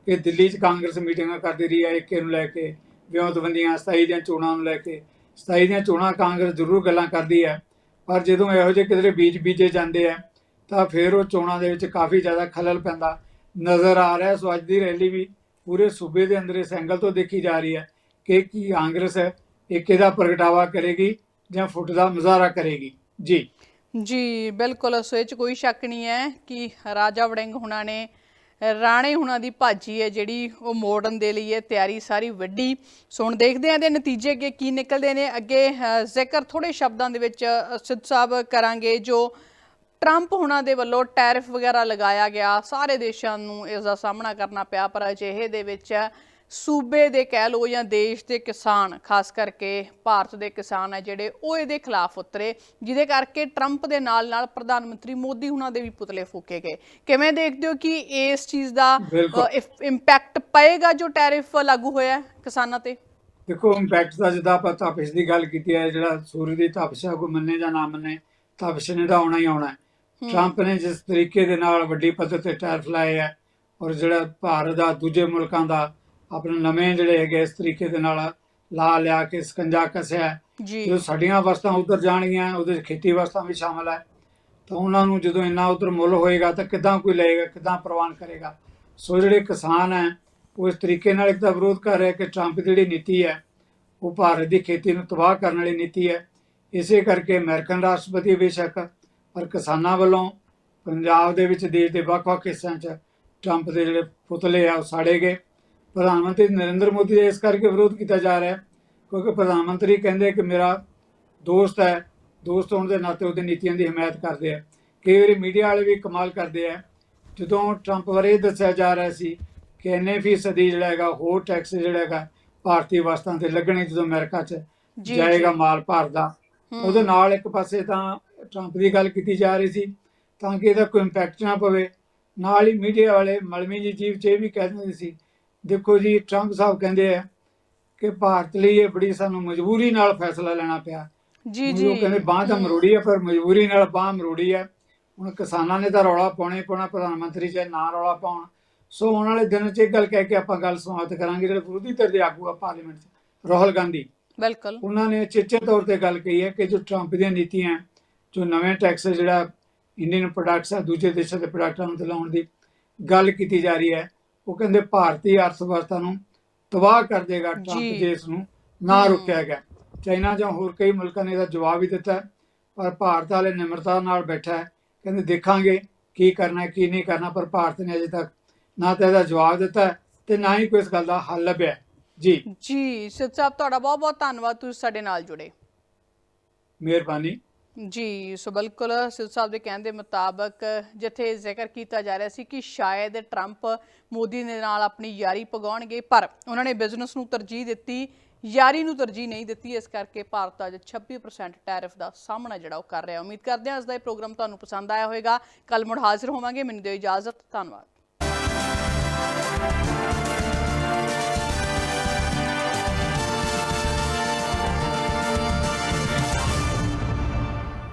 ਕਿ ਦਿੱਲੀ 'ਚ ਕਾਂਗਰਸ ਮੀਟਿੰਗਾਂ ਕਰਦੀ ਰਹੀ ਹੈ, ਏਕੇ ਨੂੰ ਲੈ ਕੇ, ਵਿਉਂਤਬੰਦੀਆਂ 27 ਦੀਆਂ ਚੋਣਾਂ ਨੂੰ ਲੈ ਕੇ। 27 ਦੀਆਂ ਚੋਣਾਂ ਕਾਂਗਰਸ ਜ਼ਰੂਰ ਗੱਲਾਂ ਕਰਦੀ ਹੈ, ਪਰ ਜਦੋਂ ਇਹੋ ਜਿਹੇ ਕਿਧਰੇ ਬੀਜ ਬੀਜੇ ਜਾਂਦੇ ਆ ਤਾਂ ਫਿਰ ਉਹ ਚੋਣਾਂ ਦੇ ਵਿੱਚ ਕਾਫੀ ਜ਼ਿਆਦਾ ਖਲਲ ਪੈਂਦਾ। ਨਜ਼ਰ ਆ ਰਿਹਾ ਸੋ ਅੱਜ ਦੀ ਰੈਲੀ ਵੀ ਪੂਰੇ ਸੂਬੇ ਦੇ ਅੰਦਰ ਇਸ ਐਂਗਲ ਤੋਂ ਦੇਖੀ ਜਾ ਰਹੀ ਹੈ ਕਿ ਕੀ ਕਾਂਗਰਸ ਏਕੇ ਦਾ ਪ੍ਰਗਟਾਵਾ ਕਰੇਗੀ ਜਾਂ ਫੁੱਟ ਦਾ ਮੁਜ਼ਾਹਰਾ ਕਰੇਗੀ। ਜੀ। ਜੀ ਬਿਲਕੁਲ। ਸੋ ਇਹ ਚ ਕੋਈ ਸ਼ੱਕ ਨਹੀਂ ਹੈ ਕਿ ਰਾਜਾ ਵੜਿੰਗ ਹੁਣਾਂ ਨੇ ਰਾਣੇ ਹੁਣਾਂ ਦੀ ਭਾਜੀ ਹੈ ਜਿਹੜੀ ਉਹ ਮੋੜਨ ਦੇ ਲਈ ਇਹ ਤਿਆਰੀ ਸਾਰੀ ਵੱਡੀ। ਸੋ ਹੁਣ ਦੇਖਦੇ ਹਾਂ ਦੇ ਨਤੀਜੇ ਅੱਗੇ ਕੀ ਨਿਕਲਦੇ ਨੇ। ਅੱਗੇ ਜ਼ਿਕਰ ਥੋੜੇ ਸ਼ਬਦਾਂ ਦੇ ਵਿੱਚ ਅ, ਸਿੱਧ ਸਾਹਿਬ ਕਰਾਂਗੇ ਜੋ ਟਰੰਪ ਹੁਣਾਂ ਦੇ ਵੱਲੋਂ ਟੈਰਿਫ ਵਗੈਰਾ ਲਗਾਇਆ ਗਿਆ। ਸਾਰੇ ਦੇਸ਼ਾਂ ਨੂੰ ਇਸ ਦਾ ਸਾਹਮਣਾ ਕਰਨਾ ਪਿਆ ਪਰ ਅਜਿਹੇ ਦੇ ਵਿੱਚ ਸੂਬੇ ਦੇ ਕਹਿ ਲੋ ਜਾਂ ਦੇਸ਼ ਦੇ ਕਿਸਾਨ ਖਾਸ ਕਰਕੇ ਭਾਰਤ ਦੇ ਕਿਸਾਨ ਹੈ ਜਿਹੜੇ ਉਹ ਇਹਦੇ ਖਿਲਾਫ ਉਤਰੇ ਜਿਹਦੇ ਕਰਕੇ ਟਰੰਪ ਦੇ ਨਾਲ ਨਾਲ ਪ੍ਰਧਾਨ ਮੰਤਰੀ ਮੋਦੀ ਹੁਣਾਂ ਦੇ ਵੀ ਪੁਤਲੇ ਫੂਕੇ ਗਏ। ਕਿਵੇਂ ਦੇਖਦੇ ਹੋ ਕਿ ਇਸ ਚੀਜ਼ ਦਾ। ਇੰਪੈਕਟ ਪਏਗਾ ਜੋ ਟੈਰਿਫ ਲਾਗੂ ਹੋਇਆ ਕਿਸਾਨਾਂ ਤੇ? ਦੇਖੋ ਇੰਪੈਕਟ ਦਾ ਜਿੱਦਾਂ ਆਪਾਂ ਤਪਸ਼ ਦੀ ਗੱਲ ਕੀਤੀ ਹੈ ਜਿਹੜਾ ਸੂਰਜ ਦੀ ਤਪਸ਼ ਹੈ ਕੋਈ ਮੰਨੇ ਜਾਂ ਨਾ ਮੰਨੇ ਤਪਸ਼ ਨੇ ਤਾਂ ਆਉਣਾ ਹੀ ਆਉਣਾ ਟਰੰਪ ਨੇ ਜਿਸ ਤਰੀਕੇ ਦੇ ਨਾਲ ਵੱਡੀ ਪੱਧਰ ਤੇ ਟੈਰਫ ਲਾਏ ਹੈ ਔਰ ਜਿਹੜਾ ਭਾਰਤ ਦਾ ਦੂਜੇ ਮੁਲਕਾਂ ਦਾ ਆਪਣੇ ਨਵੇਂ ਜਿਹੜੇ ਹੈਗੇ ਇਸ ਤਰੀਕੇ ਦੇ ਨਾਲ ਲਾ ਲਿਆ ਕੇ ਸਕੰਜਾ ਕਸਿਆ। ਜੀ। ਸਾਡੀਆਂ ਵਸਤਾਂ ਉਧਰ ਜਾਣਗੀਆਂ ਉਹਦੇ 'ਚ ਖੇਤੀ ਵਸਤਾਂ ਵੀ ਸ਼ਾਮਲ ਹੈ ਤਾਂ ਉਹਨਾਂ ਨੂੰ ਜਦੋਂ ਇੰਨਾ ਉਧਰ ਮੁੱਲ ਹੋਏਗਾ ਤਾਂ ਕਿੱਦਾਂ ਕੋਈ ਲਏਗਾ ਕਿੱਦਾਂ ਪ੍ਰਵਾਨ ਕਰੇਗਾ? ਸੋ ਜਿਹੜੇ ਕਿਸਾਨ ਹੈ ਉਹ ਇਸ ਤਰੀਕੇ ਨਾਲ ਇੱਕ ਤਾਂ ਵਿਰੋਧ ਕਰ ਰਿਹਾ ਕਿ ਟਰੰਪ ਦੀ ਜਿਹੜੀ ਨੀਤੀ ਹੈ ਉਹ ਭਾਰਤ ਦੀ ਖੇਤੀ ਨੂੰ ਤਬਾਹ ਕਰਨ ਵਾਲੀ ਨੀਤੀ ਹੈ। ਇਸੇ ਕਰਕੇ ਅਮਰੀਕਨ ਰਾਸ਼ਟਰਪਤੀ ਬੇਸ਼ੱਕ ਪਰ ਕਿਸਾਨਾਂ ਵੱਲੋਂ ਪੰਜਾਬ ਦੇ ਵਿੱਚ ਦੇਸ਼ ਦੇ ਵੱਖ-ਵੱਖ ਹਿੱਸਿਆਂ 'ਚ ਟਰੰਪ ਦੇ ਜਿਹੜੇ ਪੁਤਲੇ ਆ ਉਹ ਸਾੜੇ ਗਏ ਪ੍ਰਧਾਨ ਮੰਤਰੀ ਨਰਿੰਦਰ ਮੋਦੀ ਦਾ ਇਸ ਕਰਕੇ ਵਿਰੋਧ ਕੀਤਾ ਜਾ ਰਿਹਾ ਹੈ ਕਿਉਂਕਿ ਪ੍ਰਧਾਨ ਮੰਤਰੀ ਕਹਿੰਦੇ ਕਿ ਮੇਰਾ ਦੋਸਤ ਹੈ ਦੋਸਤ ਹੋਣ ਦੇ ਨਾਤੇ ਉਹਦੀ ਨੀਤੀਆਂ ਦੀ ਹਮਾਇਤ ਕਰਦੇ ਆ ਕਈ ਵਾਰੀ ਮੀਡੀਆ ਵਾਲੇ ਵੀ ਕਮਾਲ ਕਰਦੇ ਆ ਜਦੋਂ ਟਰੰਪ ਬਾਰੇ ਦੱਸਿਆ ਜਾ ਰਿਹਾ ਸੀ ਕਿ ਇੰਨੇ ਫੀਸਦੀ ਜਿਹੜਾ ਹੈਗਾ ਹੋਰ ਟੈਕਸ ਜਿਹੜਾ ਹੈਗਾ ਭਾਰਤੀ ਵਸਤਾਂ ਤੇ ਲੱਗਣੇ ਜਦੋਂ ਅਮਰੀਕਾ 'ਚ ਜਾਏਗਾ। ਮਾਲ ਭਾਰਤ ਦਾ। ਉਹਦੇ ਨਾਲ ਇੱਕ ਪਾਸੇ ਤਾਂ ਟਰੰਪ ਦੀ ਗੱਲ ਕੀਤੀ ਜਾ ਰਹੀ ਸੀ ਤਾਂ ਕਿ ਇਹਦਾ ਕੋਈ ਇੰਪੈਕਟ ਨਾ ਪਵੇ। ਨਾਲ ਹੀ ਮੀਡੀਆ ਵਾਲੇ ਮਲਮੀ ਜੀ ਜੀਵ 'ਚ ਇਹ ਵੀ ਕਹਿ ਦਿੰਦੇ ਸੀ ਦੇਖੋ ਜੀ ਟਰੰਪ ਸਾਹਿਬ ਕਹਿੰਦੇ ਆ ਕਿ ਭਾਰਤ ਲਈ ਇਹ ਬੜੀ ਸਾਨੂੰ ਮਜਬੂਰੀ ਨਾਲ ਫੈਸਲਾ ਲੈਣਾ ਪਿਆ। ਜੀ ਜੀ। ਉਹ ਕਹਿੰਦੇ ਬਾਂਹ ਤਾਂ। ਮਰੋੜੀ ਹੈ ਪਰ ਮਜਬੂਰੀ ਨਾਲ ਬਾਂਹ ਮਰੋੜੀ ਹੈ ਹੁਣ ਕਿਸਾਨਾਂ ਨੇ ਤਾਂ ਰੌਲਾ ਪਾਉਣਾ ਪਾਉਣਾ ਪ੍ਰਧਾਨ ਮੰਤਰੀ ਚਾਹੇ ਨਾ ਰੌਲਾ ਪਾਉਣ। ਸੋ ਆਉਣ ਵਾਲੇ ਦਿਨ 'ਚ ਇਹ ਗੱਲ ਕਹਿ ਕੇ ਆਪਾਂ ਗੱਲ ਸਮਾਪਤ ਕਰਾਂਗੇ ਜਿਹੜੇ ਵਿਰੋਧੀ ਧਿਰ ਦੇ ਆਗੂ ਆ ਪਾਰਲੀਮੈਂਟ 'ਚ ਰਾਹੁਲ ਗਾਂਧੀ। ਬਿਲਕੁਲ। ਉਹਨਾਂ ਨੇ ਚਿੱਟੇ ਤੌਰ ਤੇ ਗੱਲ ਕਹੀ ਹੈ ਕਿ ਜੋ ਟਰੰਪ ਦੀਆਂ ਨੀਤੀਆਂ ਜੋ ਨਵੇਂ ਟੈਕਸ ਜਿਹੜਾ ਇੰਡੀਅਨ ਪ੍ਰੋਡਕਟਸ ਆ ਦੂਜੇ ਦੇਸ਼ਾਂ ਦੇ ਪ੍ਰੋਡਕਟਾਂ ਨੂੰ ਲਾਉਣ ਦੀ ਗੱਲ ਕੀਤੀ ਜਾ ਰਹੀ ਹੈ ਉਹ ਕਹਿੰਦੇ ਭਾਰਤੀ ਅਰਥ ਵਿਵਸਥਾ ਨੂੰ ਤਬਾਹ ਕਰ ਦੇਗਾ। ਟਰੰਪ ਜੇ ਇਸ ਨੂੰ ਨਾ। ਰੁਕਿਆ ਗਿਆ ਚਾਈਨਾ ਜਾਂ ਹੋਰ ਕਈ ਮੁਲਕਾਂ ਨੇ ਇਹਦਾ ਜਵਾਬ ਵੀ ਦਿੱਤਾ ਹੈ, ਪਰ ਭਾਰਤ ਵਾਲੇ ਨਿਮਰਤਾ ਨਾਲ ਬੈਠਾ ਹੈ ਕਹਿੰਦੇ ਦੇਖਾਂਗੇ ਕੀ ਕਰਨਾ ਹੈ ਕੀ ਨਹੀਂ ਕਰਨਾ ਪਰ ਭਾਰਤ ਨੇ ਅਜੇ ਤੱਕ ਨਾ ਤਾਂ ਇਹਦਾ ਜਵਾਬ ਦਿੱਤਾ ਹੈ ਤੇ ਨਾ ਹੀ ਕੋਈ ਇਸ ਗੱਲ ਦਾ ਹੱਲ ਲੱਭਿਆ ਹੈ। ਜੀ ਜੀ ਸਿੱਧ ਸਾਹਿਬ ਤੁਹਾਡਾ ਬਹੁਤ ਬਹੁਤ ਧੰਨਵਾਦ ਤੁਸੀਂ ਸਾਡੇ ਨਾਲ ਜੁੜੇ ਮਿਹਰਬਾਨੀ ਜੀ, ਸੋ ਬਿਲਕੁਲ ਸਿੱਧ ਸਾਹਿਬ ਦੇ ਕਹਿਣ ਦੇ ਮੁਤਾਬਕ ਜਿੱਥੇ ਜ਼ਿਕਰ ਕੀਤਾ ਜਾ ਰਿਹਾ ਸੀ ਕਿ ਸ਼ਾਇਦ ਟਰੰਪ ਮੋਦੀ ਦੇ ਨਾਲ ਆਪਣੀ ਯਾਰੀ ਪਗਾਉਣਗੇ ਪਰ ਉਹਨਾਂ ਨੇ ਬਿਜ਼ਨਸ ਨੂੰ ਤਰਜੀਹ ਦਿੱਤੀ, ਯਾਰੀ ਨੂੰ ਤਰਜੀਹ ਨਹੀਂ ਦਿੱਤੀ, ਇਸ ਕਰਕੇ ਭਾਰਤ ਅੱਜ 26% ਟੈਰਿਫ ਦਾ ਸਾਹਮਣਾ ਜਿਹੜਾ ਉਹ ਕਰ ਰਿਹਾ। ਉਮੀਦ ਕਰਦੇ ਹਾਂ ਅੱਜ ਦਾ ਇਹ ਪ੍ਰੋਗਰਾਮ ਤੁਹਾਨੂੰ ਪਸੰਦ ਆਇਆ ਹੋਵੇਗਾ। ਕੱਲ ਮੁੜ ਹਾਜ਼ਰ ਹੋਵਾਂਗੇ, ਮੈਨੂੰ ਦਿਓ ਇਜਾਜ਼ਤ, ਧੰਨਵਾਦ।